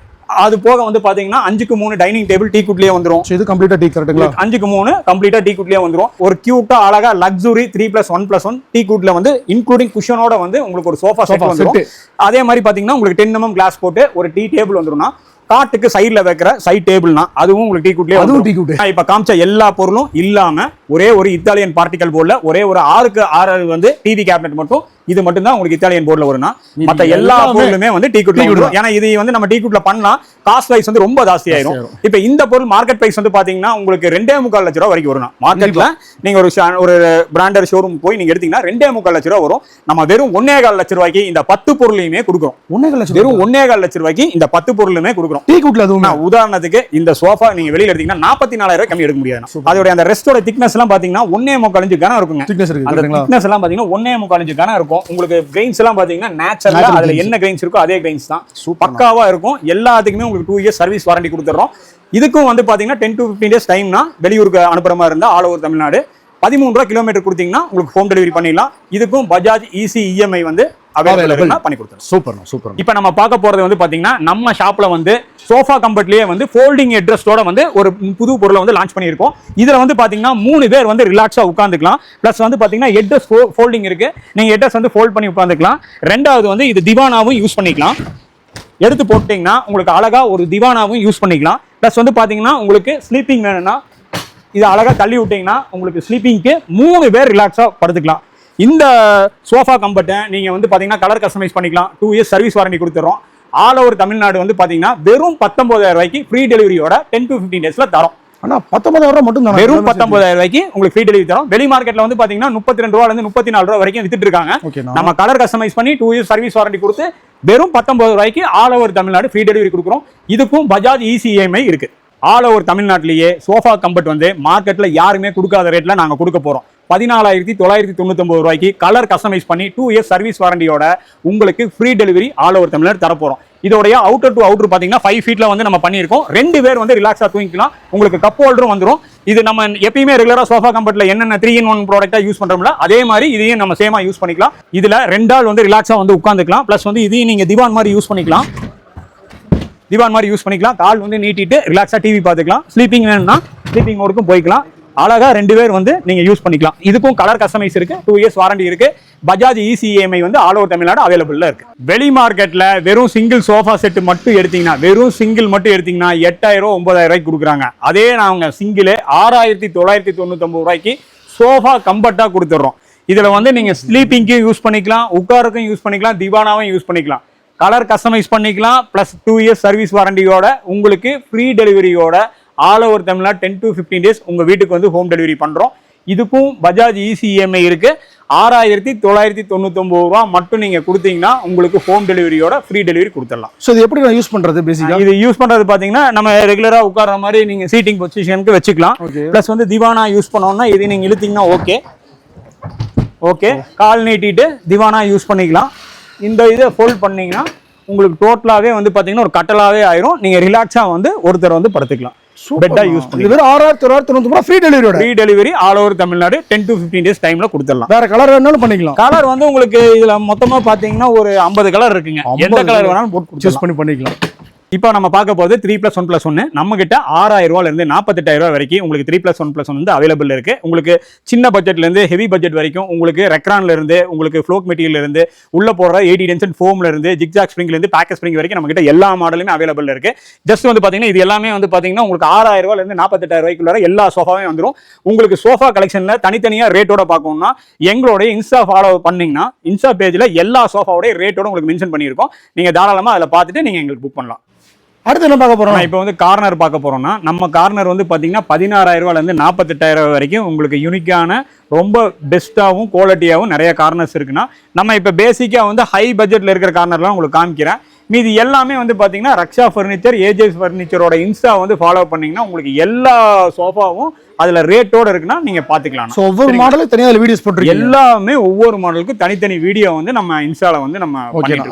A: அது போக வந்து பாத்தீங்கன்னா அஞ்சுக்கு மூணு டைனிங் டேபிள் டீ குட்லயே வந்துரும்.
B: இது கம்ப்ளீட்டா டீ கரெக்ட்டுங்களா
A: அஞ்சுக்கு மூணு கம்ப்ளீட்டா டீ குட்லயே வந்துரும். ஒரு கியூட்டா அழகா luxury three plus one plus one tea குட்ல வந்து இன்க்ளூடிங் குஷனோட வந்து உங்களுக்கு ஒரு சோஃபா வந்துரும்.
B: set.
A: அதே மாதிரி பாத்தீங்கன்னா உங்களுக்கு டென் எம்எம் கிளாஸ் போட்டு ஒரு டீ டேபிள் வந்துரும்னா காட்டுக்கு சைடுல வைக்கிற சைட் டேபிள்னா அதுவும் உங்களுக்கு டீ குட்லயே
B: அதுவும். டீ குட்
A: இப்ப காமிச்ச எல்லா பொருளும் இல்லாம ஒரே ஒரு இத்தாலியன் பார்ட்டிகல் போர்டுல ஒரே ஒரு ஆறுக்கு ஆறு வந்து டிவி கேபினெட் மட்டும் இது மட்டும் தான் உங்களுக்கு இத்தாலியன் போர்டுல வரும்னா மத்த எல்லா பொருளுமே வந்து டீ
B: குட்
A: ஏன்னா இது வந்து நம்ம டீ குட்ல பண்ணலாம். காஸ்ட் வைஸ் வந்து ரொம்ப ஜாஸ்தி ஆயிரும். இப்ப இந்த பொருள் மார்க்கெட் பிரைஸ் வந்து பாத்தீங்கன்னா உங்களுக்கு ரெண்டே முக்கால் லட்ச ரூபா வரைக்கும் வரும் மார்க்கெட்ல நீங்க ஒரு ஒரு பிராண்டட் ஷோரூம் போய் நீங்க எடுத்தீங்கன்னா ரெண்டே முக்கால் லட்ச ரூபா வரும். நம்ம வெறும் ஒன்னே கால் லட்ச ரூபாய்க்கு இந்த பத்து பொருளையுமே கொடுக்குறோம்.
B: ஒன்னே லட்சம்
A: வெறும் ஒன்னே கால் லட்ச ரூபாய்க்கு இந்த பத்து பொருளுமே கொடுக்குறோம்.
B: டீ குட்ல அதுவுமே
A: உதாரணத்துக்கு இந்த சோஃபா நீங்க வெளியில எடுத்தீங்கன்னா நாற்பத்தி நாலாயிரம் ரூபாய் கம்மி எடுக்க முடியாது. அதோட அந்த ரெஸ்டோட திக்னஸ் எல்லாம் பாத்தீங்கன்னா ஒன்னே முக்கால் இன்ச்சு கனம் இருக்குங்க. அந்த திக்னஸ் எல்லாம் பாத்தீங்கன்னா ஒன்னே முக்கால் இன்ச்சு கனம் இருக்கும். உங்களுக்கு கிரெயின்ஸ் எல்லாம் பாத்தீங்கன்னா நேச்சுரலா அதுல. என்ன கிரெயின்ஸ் இருக்கோ அதே கிரெயின்ஸ் தான். பக்காவா இருக்கும் எல்லாத்துக்குமே உங்களுக்கு டூ இயர்ஸ் சர்வீஸ் வாரண்டி கொடுத்துறோம் இதுக்கும் வந்து பாத்தீங்கன்னா டென் டு ஃபிஃப்டீன் டேஸ் டைம்னா வெளியூருக்கு அனுப்புற மாதிரி இருந்தா ஆல் ஓவர் தமிழ்நாடு பதிமூணு ரூபா கிலோமீட்டர் கொடுத்தீங்கன்னா உங்களுக்கு ஹோம் டெலிவரி பண்ணிடலாம். இதுக்கும் பஜாஜ் ஈஸி இஎம்ஐ வந்து அவைலபிள் பண்ணி கொடுத்துருவோம்
B: சூப்பர் சூப்பர்
A: இப்போ நம்ம பார்க்க போறது வந்து பாத்தீங்கன்னா நம்ம ஷாப்ல வந்து சோஃபா கம்பெட்லயே வந்து ஃபோல்டிங் ஹெட்ரஸ்டோட வந்து ஒரு புது பொருளை வந்து லான்ச் பண்ணியிருக்கோம். இதுல வந்து பாத்தீங்கன்னா மூணு பேர் வந்து ரிலாக்ஸா உட்காந்துக்கலாம் ப்ளஸ் வந்து பாத்தீங்கன்னா ஹெட்ரஸ் ஃபோல்டிங் இருக்கு. நீங்க ஹெட்ரஸ் வந்து ஃபோல்ட் பண்ணி உட்காந்துக்கலாம் ரெண்டாவது வந்து இது திவானாவும் யூஸ் பண்ணிக்கலாம். எடுத்து போட்டிங்கன்னா உங்களுக்கு அழகா ஒரு திவானாவும் யூஸ் பண்ணிக்கலாம். ப்ளஸ் வந்து பாத்தீங்கன்னா உங்களுக்கு ஸ்லீப்பிங் வேணும்னா இது அழகா தள்ளி விட்டீங்கன்னா உங்களுக்கு ஸ்லீப்பிங்க்கு மூணு பேர் ரிலாக்ஸா படுத்துக்கலாம். இந்த சோஃபா கம்பெர்ட்டை நீங்க வந்து பாத்தீங்கன்னா கலர் கஸ்டமைஸ் பண்ணிக்கலாம். டூ இயர்ஸ் சர்வீஸ் வாரண்டி கொடுத்துறோம். ஆல் ஓவர் தமிழ்நாடு வந்து பாத்தீங்கன்னா வெறும் பத்தொன்பதாயிரம் ரூபாய்க்கு ஃப்ரீ டெலிவரியோட டென் டு ஃபிஃப்டீன் டேஸ்ல தரோம்.
B: ஆனா பத்தொன்பதாயிரம் ரூபாய் மட்டும் தானே
A: வெறும் பத்தொன்பதாயிரம் ரூபாய்க்கு உங்களுக்கு ஃப்ரீ டெலிவரி தரோம். வெளி மார்க்கெட்ல வந்து பாத்தீங்கன்னா முப்பத்தி ரெண்டு இருந்து முப்பத்தி நாலு ரூபா வரைக்கும் வித்துட்டு இருக்காங்க. நம்ம கலர் கஸ்டமைஸ் பண்ணி டூ இயர்ஸ் சர்வீஸ் வாரண்டி கொடுத்து வெறும் பத்தொன்பது ரூபாய்க்கு all over Tamil Nadu free delivery கொடுக்குறோம். இதுக்கும் பஜாஜ் E இசிஎம்ஐ இருக்கு. ஆல் ஓவர் தமிழ்நாட்டிலேயே சோஃபா கம்பெட் வந்து மார்க்கெட்டில் யாருமே கொடுக்காத ரேட்டில் நாங்கள் கொடுக்க போகிறோம் பதினாலாயிரத்தி தொள்ளாயிரத்தி தொண்ணூத்தொம்பது ரூபாய்க்கு கலர் கஸ்டமைஸ் பண்ணி டூ இயர்ஸ் சர்வீஸ் வாரண்டியோட உங்களுக்கு free delivery all over Tamil Nadu தரப்போகிறோம் இதோடைய அவுட்டர் டு அவுட்டர் பார்த்தீங்கன்னா ஃபைவ் ஃபீட்டில் வந்து நம்ம பண்ணியிருக்கோம். ரெண்டு பேர் வந்து ரிலாக்ஸாக தூங்கிக்கலாம். உங்களுக்கு கப் ஹோல்டரும் வந்துடும் இது நம்ம எப்பயுமே ரெகுலராக சோஃபா கம்பெர்ட்ல என்னென்ன த்ரீ இன் ஒன் ப்ராடக்ட்டாக யூஸ் பண்ணுறோம்ல அதே மாதிரி இதையும் நம்ம சேமா யூஸ் பண்ணிக்கலாம். இதில் ரெண்டு ஆள் வந்து ரிலாக்ஸாக வந்து உட்காந்துக்கலாம் ப்ளஸ் வந்து இதையும் நீங்கள் திவான் மாதிரி யூஸ் பண்ணிக்கலாம். திவான் மாதிரி யூஸ் பண்ணிக்கலாம். கால் வந்து நீட்டிட்டு ரிலாக்ஸாக டிவி பார்த்துக்கலாம். ஸ்லீப்பிங் வேணும்னா ஸ்லீப்பிங் மோடுக்கும் போய்க்கலாம். அழகாக ரெண்டு பேர் வந்து நீங்கள் யூஸ் பண்ணிக்கலாம். இதுக்கும் கலர் கஸ்டமைஸ் இருக்குது டூ இயர்ஸ் வாரண்டி இருக்குது பஜாஜ் E இசிஎம்ஐ வந்து ஆல் ஓவர் தமிழ்நாடு அவைலபிளாக இருக்குது வெளி மார்க்கெட்டில் வெறும் சிங்கிள் சோஃபா செட்டு மட்டும் எடுத்தீங்கன்னா வெறும் சிங்கிள் மட்டும் எடுத்தீங்கன்னா எட்டாயிரம் ஒன்பதாயிரம் ரூபாய்க்கு கொடுக்குறாங்க. அதே நாங்கள் சிங்கிள் ஆறாயிரத்தி தொள்ளாயிரத்தி தொண்ணூத்தொம்பது ரூபாய்க்கு சோஃபா கம்ஃபர்ட்டாக கொடுத்துட்றோம். இதில் வந்து நீங்கள் ஸ்லீப்பிங்க்கும் யூஸ் பண்ணிக்கலாம் உட்காருக்கும் யூஸ் பண்ணிக்கலாம் திவானாவும் யூஸ் பண்ணிக்கலாம். கலர் கஸ்டமைஸ் பண்ணிக்கலாம். ப்ளஸ் டூ இயர்ஸ் சர்வீஸ் வாரண்டியோட உங்களுக்கு ஃப்ரீ டெலிவரியோட all over Tamil Nadu ten to fifteen days உங்க வீட்டுக்கு வந்து ஹோம் டெலிவரி பண்றோம். இதுக்கும் பஜாஜ் E இசிஎம்ஐ இருக்கு. ஆறாயிரத்தி தொள்ளாயிரத்தி தொண்ணூத்தொம்பது ரூபா மட்டும் நீங்க கொடுத்தீங்கன்னா உங்களுக்கு ஹோம் டெலிவரியோட ஃப்ரீ டெலிவரி கொடுத்துடலாம்.
B: சோ இது எப்படி யூஸ் பண்றது பேசிக்கா
A: இது யூஸ் பண்றது பாத்தீங்கன்னா நம்ம ரெகுலரா உட்கார்ற மாதிரி நீங்க சீட்டிங் பொசிஷனுக்கு வச்சுக்கலாம். ப்ளஸ் வந்து திவானா யூஸ் பண்ணோம்னா இது நீங்க இழுத்தீங்கன்னா ஓகே ஓகே கால் நீட்டிட்டு திவானா யூஸ் பண்ணிக்கலாம். இந்த இதை ஃபோல்ட் பண்ணீங்கன்னா உங்களுக்கு டோட்டலாவே வந்து பாத்தீங்கன்னா ஒரு கட்டலாவே ஆயிரும். நீங்க ரிலாக்ஸா வந்து ஒருத்தர் வந்து படுத்துக்கலாம். பெட்டா யூஸ் பண்ணி
B: வெறும் ஆறாயிரத்தி தொள்ளாயிரத்தி ரூபாய் ஃப்ரீ டெலிவரியோட
A: free delivery all over Tamil Nadu. Ten to fifteen days டைம்ல கொடுத்துடலாம்.
B: வேற கலர் வேணாலும் பண்ணிக்கலாம்.
A: கலர் வந்து உங்களுக்கு இதுல மொத்தமா பாத்தீங்கன்னா ஒரு ஐம்பது கலர் இருக்குங்க.
B: 50
A: எந்த கலர் வேணாலும் போட்டு
B: சூஸ் பண்ணி பண்ணிக்கலாம்.
A: இப்போ நம்ம பார்க்க போகிறது த்ரீ ப்ளஸ் ஒன் ப்ளஸ் ஒன்று நம்மக்கிட்ட ஆறாயிரம் ரூபாயில நாற்பத்தெட்டாயிரம் வரைக்கும் உங்களுக்கு three plus one plus one வந்து அவைலபிள் இருக்குது உங்களுக்கு சின்ன பட்ஜெட்லேருந்து ஹெவி பட்ஜெட் வரைக்கும் உங்களுக்கு ரெக்ரான்லேருந்து உங்களுக்கு ஃப்ளோக் மெட்டீரியலேருந்து உள்ளே போகிற போடுற எயிட்டி டென்சன் ஃபோம்லேருந்து ஜிக்ஜாக் ஸ்ப்ரிங்லேருந்து இருந்து ஸ்ப்ரிங் வரைக்கும் நம்மக்கிட்ட எல்லா மாடலுமே அவைலபிள் இருக்குது ஜஸ்ட் வந்து பார்த்தீங்கன்னா இது எல்லாமே வந்து பார்த்தீங்கன்னா உங்களுக்கு ஆறாயிரம் ரூபாயில நாற்பத்தெட்டாயிரம் ரூபாய்க்குள்ள எல்லா சோஃபாவே வந்துடும் உங்களுக்கு சோஃபா கலெக்ஷனில் தனித்தனியாக ரேட்டோட பார்க்கணும்னா எங்களுடைய இன்ஸ்டா ஃபாலோ பண்ணிங்கன்னா இன்ஸ்டா பேஜில் எல்லா சோஃபாவோடைய ரேட்டோட உங்களுக்கு மென்ஷன் பண்ணியிருக்கோம். நீங்கள் தாராளமாக அதில் பார்த்துட்டு நீங்கள் எங்களுக்கு புக் பண்ணலாம்.
B: அடுத்து என்ன பார்க்க போறோம்?
A: இப்போ வந்து கார்னர் பார்க்க போறோம்னா நம்ம கார்னர் வந்து பாத்தீங்கன்னா பதினாறாயிரம் ரூபாயில இருந்து நாற்பத்தெட்டாயிரம் ரூபாய் வரைக்கும் உங்களுக்கு யூனிக்கான ரொம்ப பெஸ்ட்டாகவும் குவாலிட்டியாகவும் நிறைய கார்னர்ஸ் இருக்குன்னா நம்ம இப்போ பேசிக்காக வந்து ஹை பட்ஜெட்டில் இருக்கிற கார்னர்லாம் உங்களுக்கு காமிக்கிறேன். மீதி எல்லாமே வந்து பார்த்தீங்கன்னா ரக்ஷா ஃபர்னிச்சர் ஏஜேஸ் ஃபர்னிச்சரோட இன்ஸ்டா வந்து ஃபாலோ பண்ணிங்கன்னா உங்களுக்கு எல்லா சோஃபாவும் அதுல ரேட்டோட இருக்குன்னா நீங்க பாத்துக்கலாம்
B: சோ ஒவ்வொரு மாடலும் தனியா வீடியோஸ் போட்டுருக்கீங்க?
A: எல்லாமே ஒவ்வொரு மாடலுக்கும் தனித்தனி வீடியோ வந்து நம்ம இன்ஸ்டால வந்து நம்ம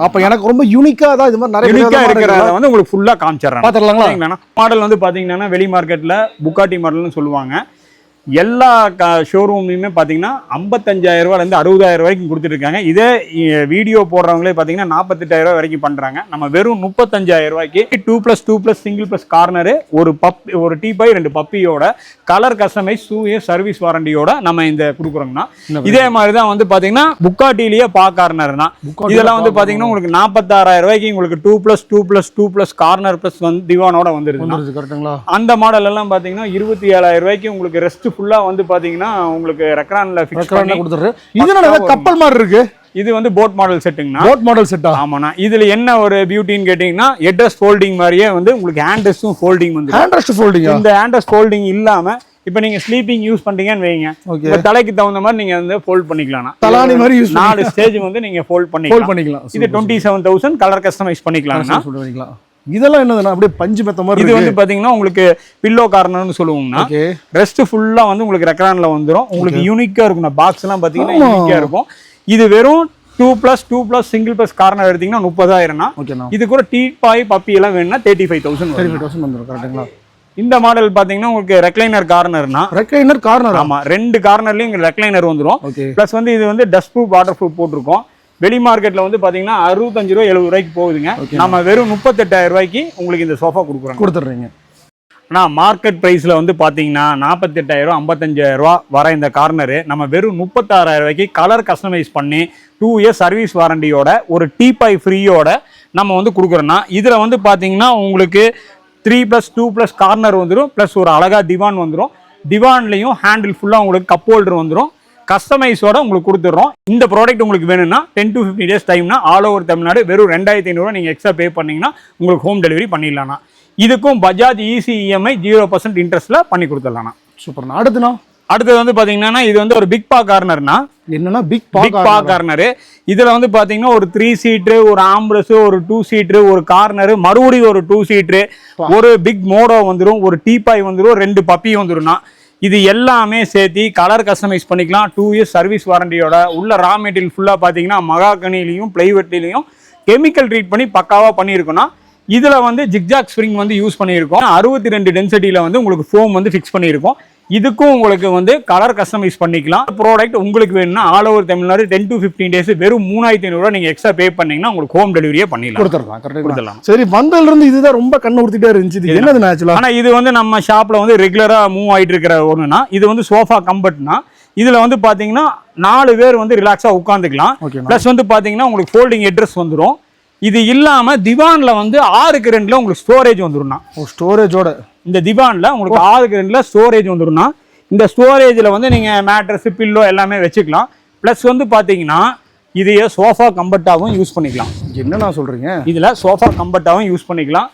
B: அப்ப எனக்கு ரொம்ப யூனிக்கா தான் இது மாதிரி நிறைய
A: யூனிக்கா
B: விதமான
A: இருக்கிறத? வந்து உங்களுக்கு ஃபுல்லா காமிச்சிடுறேன்
B: பாத்துடலாங்களா?
A: சரிங்களா? மாடல் வந்து பாத்தீங்கன்னா வெளி மார்க்கெட்ல புக்காட்டி மாடல்னு சொல்லுவாங்க. எல்லா ஷோரூம்லையுமே பார்த்தீங்கன்னா ஐம்பத்தஞ்சாயிரம் ரூபாயிலேருந்து அறுபதாயிரம் ரூபாய்க்கு கொடுத்துட்டு இருக்காங்க இதே வீடியோ போடுறவங்களே பார்த்தீங்கன்னா நாற்பத்தெட்டாயிரம் ரூபாய் வரைக்கும் பண்ணுறாங்க நம்ம வெறும் முப்பத்தஞ்சாயிரம் ரூபாய்க்கு two plus two plus single plus corner ஒரு பப் ஒரு டீ பை ரெண்டு பப்பியோட கலர் கஸ்டமைஸ் இயர்ஸ் சர்வீஸ் வாரண்டியோட நம்ம இந்த கொடுக்குறோம்னா இதே மாதிரி தான் வந்து பார்த்தீங்கன்னா புக்காட்டிலேயே பா கார்னர் தான். இதெல்லாம் வந்து பார்த்தீங்கன்னா உங்களுக்கு நாற்பத்தாறாயிரம் ரூபாய்க்கு உங்களுக்கு two plus two plus two plus corner plus வந்து திவானோட
B: வந்துருது
A: அந்த மாடல் எல்லாம் பாத்தீங்கன்னா இருபத்தி ஏழாயிரம் ரூபாய்க்கு உங்களுக்கு ரெஸ்ட் ஃபுல்லா வந்து பாத்தீங்கன்னா உங்களுக்கு ரெக்ரான்ல ஃபிக்ஸ் பண்ணி
B: கொடுத்துரு இது கப்பல் மாதிரி இருக்கு.
A: இது வந்து போட் மாடல் செட்டுங்கண்ணா
B: போட் மாடல் செட்டா
A: ஆமாண்ணா. இதுல என்ன ஒரு பியூட்டின்னு கேட்டீங்கன்னா ஹெட்ரஸ் ஃபோல்டிங் மாதிரியே வந்து உங்களுக்கு ஹேண்ட்ரஸும் ஃபோல்டிங் வந்து
B: ஹேண்ட் ரெஸ்ட் ஃபோல்டிங்கா
A: இந்த ஹேண்ட்ரஸ் ஃபோல்டிங் இல்லாம இப்போ நீங்க ஸ்லீப்பிங் யூஸ் பண்றீங்கன்னு வைங்க. உங்க தலைக்கு தகுந்த மாதிரி நீங்க வந்து ஃபோல்ட் பண்ணிக்கலாம்
B: தலானி மாதிரி யூஸ்
A: நாலு ஸ்டேஜ் வந்து நீங்க ஃபோல்ட்
B: ஃபோல்ட்
A: பண்ணிக்கலாம்
B: பண்ணிக்கலாம்.
A: இது twenty seven thousand colour customise பண்ணிக்கலாம்னா
B: சொல்லிட்டு பண்ணிக்கலாம். இதெல்லாம் என்னதுன்னா அப்படியே பஞ்சு மெத்த மாதிரி
A: இது வந்து பாத்தீங்கன்னா உங்களுக்கு பில்லோ கார்னர்னு சொல்லுவோம்னா ரெஸ்ட் ஃபுல்லா வந்து உங்களுக்கு ரெக்ரான்ல வந்துரும். உங்களுக்கு யூனிக்கா இருக்கும் பாக்ஸ் எல்லாம் பாத்தீங்கன்னா. யூனிக்கா இருக்கும். இது வெறும் two plus two plus single plus corner எடுத்தீங்கன்னா முப்பதாயிரம்னா இது கூட டீ பாய் பப்பி எல்லாம் வேணும்னா thirty five thousand
B: thirty five thousand வந்துடும் கரெக்ட்டுங்களா
A: இந்த மாடல் பாத்தீங்கன்னா உங்களுக்கு ரெக்லைனர் கார்னர்னா
B: ரெக்லைனர் கார்னர்
A: ஆமா ரெண்டு கார்னர்லயும் ரெக்லைனர் வந்துரும்.
B: ஓகே
A: ப்ளஸ் வந்து இது வந்து டஸ்ட் ப்ரூஃப் வாட்டர் ப்ரூஃப் போட்டிருக்கோம். வெளி மார்க்கெட்ல வந்து பாத்தீங்கன்னா அறுபத்தஞ்சு ரூபா எழுபது ரூபாய்க்கு போகுதுங்க. நம்ம வெறும் முப்பத்தெட்டாயிரம் ரூபாய்க்கு உங்களுக்கு இந்த சோஃபா கொடுக்குறோம்
B: கொடுத்துட்றீங்க.
A: ஆனால் மார்க்கெட் ப்ரைஸில் வந்து பார்த்தீங்கன்னா நாற்பத்தெட்டாயிரம் ஐம்பத்தஞ்சாயிரம் ரூபா வர இந்த கார்னரு நம்ம வெறும் முப்பத்தாறாயிரம் ரூபாய்க்கு கலர் கஸ்டமைஸ் பண்ணி டூ இயர்ஸ் சர்வீஸ் வாரண்டியோட ஒரு டீபாய் ஃப்ரீயோட நம்ம வந்து கொடுக்குறோன்னா இதில் வந்து பார்த்தீங்கன்னா உங்களுக்கு three plus two plus corner வந்துடும் ப்ளஸ் ஒரு அழகா திவான் வந்துடும் திவான்லேயும் ஹேண்டில் ஃபுல்லாக உங்களுக்கு கப் ஹோல்டர் வந்துடும் கஸ்டமைஸோட உங்களுக்கு கொடுத்துட்றோம். இந்த ப்ராடக்ட் உங்களுக்கு வேணும்னா டென் டு ஃபிஃப்டி டேஸ் டைம்னா ஆல் ஓவர் தமிழ்நாடு வெறும் ரெண்டாயிரத்தி ஐநூறுரூவா நீங்கள் எக்ஸ்ட்ரா பே பண்ணீங்கன்னா உங்களுக்கு ஹோம் டெலிவரி பண்ணிடலாம்ண்ணா இதுக்கும் Bajaj easy EMI zero percent இன்ட்ரெஸ்ட்டில் பண்ணி கொடுத்துடலாம்ண்ணா
B: சூப்பர்ண்ணா. அடுத்துண்ணா
A: அடுத்தது வந்து பாத்தீங்கன்னா இது வந்து ஒரு பிக் பா கார்னர்னா
B: என்னன்னா பிக்
A: பிக் பா கார்னர் இதுல வந்து பாத்தீங்கன்னா ஒரு த்ரீ சீட்ரு ஒரு ஆம்பரஸ் ஒரு டூ சீட்ரு ஒரு கார்னர் மறுபடியும் ஒரு டூ சீட்ரு ஒரு பிக் மோடோ வந்துரும் ஒரு டீபாய் வந்துரும் ரெண்டு பப்பி வந்துரும்னா. இது எல்லாமே சேர்த்து கலர் கஸ்டமைஸ் பண்ணிக்கலாம். டூ இயர்ஸ் சர்வீஸ் வாரண்டியோட உள்ள ரா மெட்டீரியல் ஃபுல்லாக பார்த்தீங்கன்னா மகாகனிலையும் பிளைவெட்லையும் கெமிக்கல் ட்ரீட் பண்ணி பக்காவாக பண்ணியிருக்கோம்னா இதில் வந்து ஜிக்ஜாக் ஸ்ப்ரிங் வந்து யூஸ் பண்ணியிருக்கோம். அறுபத்தி ரெண்டு டென்சிட்டியில் வந்து உங்களுக்கு ஃபோம் வந்து ஃபிக்ஸ் பண்ணியிருக்கோம். இதுக்கும் உங்களுக்கு வந்து கலர் கஸ்டமைஸ் பண்ணிக்கலாம். ப்ராடக்ட் உங்களுக்கு வேணும்னா all over Tamil Nadu ten to fifteen days வெறும் மூணாயிரத்தி ஐநூறுரூவா நீங்கள் எக்ஸ்ட்ரா பே பண்ணீங்கன்னா உங்களுக்கு ஹோம் டெலிவரியே பண்ணிடலாம்.
B: கொடுத்துடலாம் கரெக்டாக
A: கொடுத்துடலாம்.
B: சரி வந்ததுல இருந்து இதுதான் ரொம்ப கண்ணு உறுத்திட்டே இருந்துச்சு. இது என்னது ஆக்சுவலா
A: ஆனா இது வந்து நம்ம ஷாப்ல வந்து ரெகுலரா மூவ் ஆயிட்டு இருக்கிற ஒண்ணுனா இது வந்து சோஃபா கம்பர்ட்னா இதுல வந்து பாத்தீங்கன்னா நாலு பேர் வந்து ரிலாக்ஸா உட்காந்துக்கலாம் ப்ளஸ் வந்து பாத்தீங்கன்னா உங்களுக்கு ஃபோல்டிங் அட்ரஸ் வந்துரும். இது இல்லாம திவான்ல வந்து ஆறுக்கு ரெண்டுல உங்களுக்கு ஸ்டோரேஜ் வந்துரும்னா.
B: ஓ ஸ்டோரேஜோட
A: இந்த திவான்ல உங்களுக்கு ஆறுக்கு ரெண்டுல ஸ்டோரேஜ் வந்துரும்னா இந்த ஸ்டோரேஜ்ல வந்து நீங்க மேட்ரஸ் பில்லோ எல்லாமே வச்சுக்கலாம். ப்ளஸ் வந்து பாத்தீங்கன்னா இதையே சோஃபா கம்பர்ட்டாகவும் யூஸ் பண்ணிக்கலாம்.
B: என்னண்ணா சொல்றீங்க?
A: இதுல சோஃபா கம்பர்ட்டாகவும் யூஸ் பண்ணிக்கலாம்.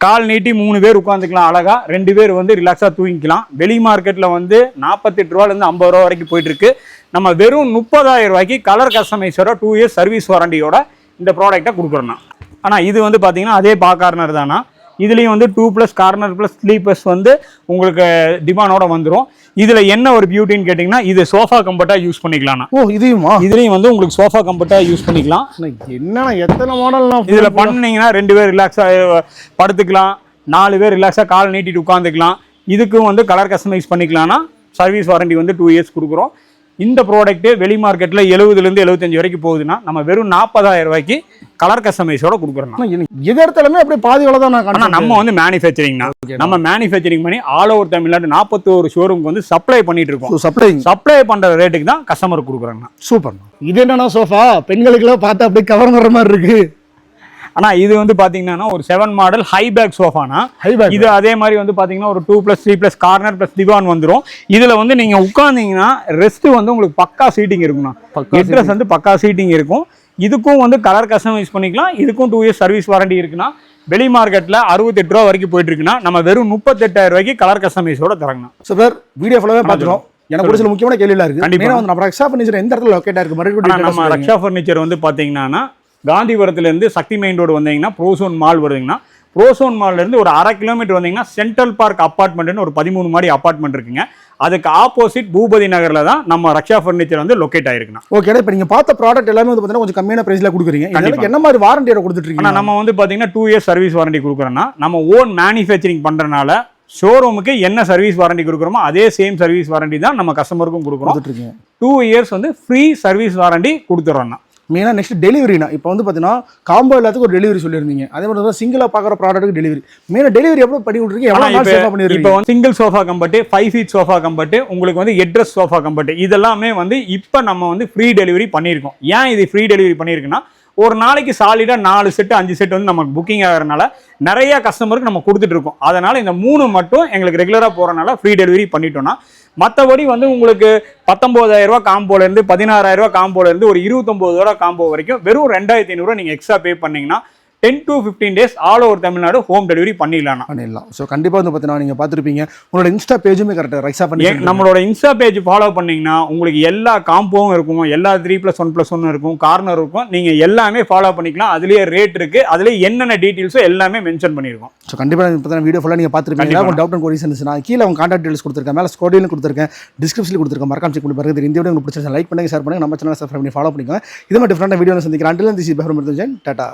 A: கால் நீட்டி மூணு பேர் உட்காந்துக்கலாம் அழகா. ரெண்டு பேர் வந்து ரிலாக்ஸாக தூங்கிக்கலாம். வெளி மார்க்கெட்டில் வந்து நாற்பத்தெட்டு ரூபாலேருந்து ஐம்பது ரூபா வரைக்கும் போயிட்டு இருக்கு நம்ம வெறும் முப்பதாயிரம் ரூபாய்க்கு கலர் கஸ்டமைஸோட டூ இயர்ஸ் சர்வீஸ் வாரண்டியோட இந்த ப்ராடக்ட்டை கொடுக்குறோம் ஆனால் இது வந்து பார்த்தீங்கன்னா அதே பா கார்னர் தானா? இதுலேயும் வந்து two plus corner plus sleepers வந்து உங்களுக்கு டிமானோட வந்துடும் இதில் என்ன ஒரு பியூட்டின்னு கேட்டிங்கன்னா இது சோஃபா கம்பர்ட்டாக யூஸ் பண்ணிக்கலாம்ண்ணா.
B: ஓ இதையுமா?
A: இதுலேயும் வந்து உங்களுக்கு சோஃபா கம்பர்ட்டாக யூஸ் பண்ணிக்கலாம்.
B: என்னண்ணா எத்தனை மாடல்னா
A: இதுல பண்ணீங்கன்னா ரெண்டு பேர் ரிலாக்ஸா படுத்துக்கலாம். நாலு பேர் ரிலாக்ஸா கால் நீட்டிட்டு உட்காந்துக்கலாம் இதுக்கும் வந்து கலர் கஸ்டமைஸ் பண்ணிக்கலாம்னா சர்வீஸ் வாரண்டி வந்து டூ இயர்ஸ் கொடுக்குறோம். இந்த ப்ராடக்ட்டு வெளி மார்க்கெட்டில் எழுபதுலேருந்து எழுபத்தஞ்சு வரைக்கும் போகுதுன்னா நம்ம வெறும் நாற்பதாயிரம் ரூபாய்க்கு கலர் கஸ்டமைஸோட கொடுக்குறோம்
B: அண்ணா, எனக்கு எது இடத்துலமே அப்படியே பாதி தான் நான்
A: நம்ம வந்து மேனுஃபேக்சரிங்னா நம்ம மேனுஃபேக்சரிங் பண்ணி ஆல் ஓவர் தமிழ்நாடு நாற்பத்தோரு ஷோரூம்க்கு வந்து சப்ளை பண்ணிட்டு இருக்கோம்.
B: சப்ளைங்
A: சப்ளை பண்ற ரேட்டுக்கு தான் கஸ்டமருக்கு கொடுக்குறோங்கண்ணா
B: சூப்பர் இது என்னண்ணா சோஃபா பெண்களுக்கெல்லாம் பார்த்தா அப்படியே கவர் வர மாதிரி இருக்கு.
A: ஆனா இது வந்து பாத்தீங்கன்னா ஒரு செவன் மாடல் ஹை பேக் சோஃபானா
B: ஹை பேக்
A: இது அதே மாதிரி வந்து பாத்தீங்கன்னா ஒரு two plus three plus corner plus திவான் வந்துரும். இதுல வந்து நீங்க உட்கார்ந்தீங்கன்னா ரெஸ்ட் வந்து உங்களுக்கு பக்கா சீட்டிங் இருக்கும்ண்ணா
B: பக்கா
A: ஹெட்ரஸ் வந்து பக்கா சீட்டிங் இருக்கும். இதுக்கும் வந்து கலர் கஸ்டமைஸ் பண்ணிக்கலாம். இதுக்கும் டூ இயர்ஸ் சர்வீஸ் வாரண்டி இருக்குன்னா வெளி மார்க்கெட்ல அறுபத்தெட்டு ரூபா வரைக்கும் போயிட்டு இருக்குன்னா நம்ம வெறும் முப்பத்தெட்டாயிரம் ரூபாய்க்கு கலர் கஸ்டமைஸோட தரங்கண்ணா.
B: சார் வீடியோ ஃபுல்லாவே பார்த்துரும் எனக்கு ஒரு சில முக்கியமான கேள்விலாம் இருக்கு.
A: கண்டிப்பா.
B: மெயினாக வந்து நம்ம ரக்ஷா ஃபர்னிச்சர் எந்த இடத்துல லொக்கேட்டா இருக்கு? மறுபடியும்
A: நம்ம ரக்ஷா ஃபர்னிச்சர் வந்து பாத்தீங்கன்னா காந்திபுரத்துல இருந்து சக்தி மெயின் ரோடு வந்தீங்கன்னா ப்ரோசோன் மால் வருதுங்கன்னா ப்ரோசோன் மால்ல இருந்து ஒரு அரை கிலோமீட்டர் வந்தீங்கன்னா சென்ட்ரல் பார்க் அப்பார்ட்மெண்ட்னு ஒரு பதிமூணு மாடி அப்பார்ட்மெண்ட் இருக்குங்க. அதுக்கு ஆப்போசிட் பூபதி நகர்ல தான் நம்ம ரக்ஷா ஃபர்னிச்சர் வந்து லொக்கேட் ஆயிருக்குண்ணா.
B: ஓகே இப்போ நீங்க பார்த்த ப்ராடக்ட் எல்லாமே வந்து பார்த்தீங்கன்னா கொஞ்சம் கம்மியான பிரைஸ்ல கொடுக்குறீங்க. என்ன மாதிரி வாரண்டியோட இருக்கீங்க?
A: நம்ம வந்து பாத்தீங்கன்னா டூ இயர்ஸ் சர்வீஸ் வாரண்டி கொடுக்குறோம்னா நம்ம ஓன் மேனுஃபேக்சரிங் பண்றதுனால ஷோரூமுக்கு என்ன சர்வீஸ் வாரண்டி கொடுக்குறோமோ அதே சேம் சர்வீஸ் வாரண்டி தான் நம்ம கஸ்டமருக்கும் கொடுக்குறோம். டூ இயர்ஸ் வந்து ஃப்ரீ சர்வீஸ் வாரண்டி கொடுத்துட்றோம்னா
B: மெயினாக நெக்ஸ்ட் டெலிவரினா இப்போ வந்து பார்த்தீங்கன்னா காம்போ எல்லாத்துக்கும் ஒரு டெலிவரி சொல்லியிருந்தீங்க. அதே மாதிரி தான் சிங்கிளாக பார்க்குற ப்ராடக்ட்டுக்கு டெலிவரி மெயினாக டெலிவரி எவ்வளோ பண்ணி விட்ருக்கீங்க எவ்வளோ நாள்
A: இப்ப-
B: சேஃபாக
A: இப்போ
B: பண்ணிடுறீங்க
A: வந்து single sofa comfort five feet sofa comfort உங்களுக்கு வந்து எட்ரஸ் சோஃபா கம்பர்ட் இதெல்லாமே வந்து இப்போ நம்ம வந்து ஃப்ரீ டெலிவரி பண்ணியிருக்கோம். ஏன் இது ஃப்ரீ டெலிவரி பண்ணியிருக்குன்னா ஒரு நாளைக்கு சாலிடாக நாலு செட்டு அஞ்சு செட் வந்து நமக்கு புக்கிங் ஆகிறனால நிறைய கஸ்டமருக்கு நம்ம கொடுத்துட்டு இருக்கோம். அதனால் இந்த மூணு மட்டும் எங்களுக்கு ரெகுலராக போகிறனால ஃப்ரீ டெலிவரி பண்ணிட்டோம்னா மற்றபடி வந்து உங்களுக்கு பத்தொம்போதாயிரரூவா காம்போலேருந்து பதினாறாயிரரூவா காம்போலேருந்து ரூபா ஒரு இருபத்தொம்போது ரூபா காம்போ வரைக்கும் வெறும் ரெண்டாயிரத்தி ஐநூறுரூவா நீங்கள் எக்ஸ்ட்ரா பே பண்ணிங்கன்னா ten to fifteen days all over Tamil Nadu home delivery பண்ணிடலாம்
B: பண்ணிடலாம். ஸோ கண்டிப்பாக வந்து பார்த்தீங்கன்னா நீங்கள் பார்த்துருப்பீங்க உங்களோட இன்ஸ்டா பேஜுமே கரெக்டாக ரைஸா பண்ணி
A: நம்மளோட இன்ஸ்டா பேஜ் ஃபாலோ பண்ணீங்கன்னா உங்களுக்கு எல்லா காம்போவும் இருக்கும். எல்லா three plus one plus one இருக்கும். கார்னர் இருக்கும். நீங்க எல்லாமே ஃபாலோ பண்ணிக்கலாம். அதுலயே ரேட் இருக்கு. அதுலயே என்னென்ன டீட்டெயில்ஸோ எல்லாமே மென்ஷன் பண்ணிருக்கோம்.
B: ஸோ கண்டிப்பாக பார்த்தீங்கன்னா வீடியோ ஃபுல்லாக நீங்கள் பார்த்துருப்பீங்க டவுட் அண்ட் கொரிஸ் இருந்துச்சுன்னா கீழே அவங்க கான்டாக்ட் டீல்ஸ் கொடுத்துருக்கேன். மேலே ஸ்கோடியில் கொடுத்துருக்கேன். டிஸ்கிரிப்ஷனில் கொடுத்துருக்கேன். மறக்காம செக் பண்ணி பாருங்க. இந்த வீடியோ உங்களுக்கு பிடிச்சிருந்தா லைக் பண்ணுங்க ஷேர் பண்ணுங்க. நம்ம சேனல் சப்ஸ்கிரைப் பண்ணி ஃபாலோ பண்ணிக்கோங்க. இது மாதிரி டிஃப்ரெண்டான வீடியோ சந்திக்கிறேன். Until this பெஹரம் tata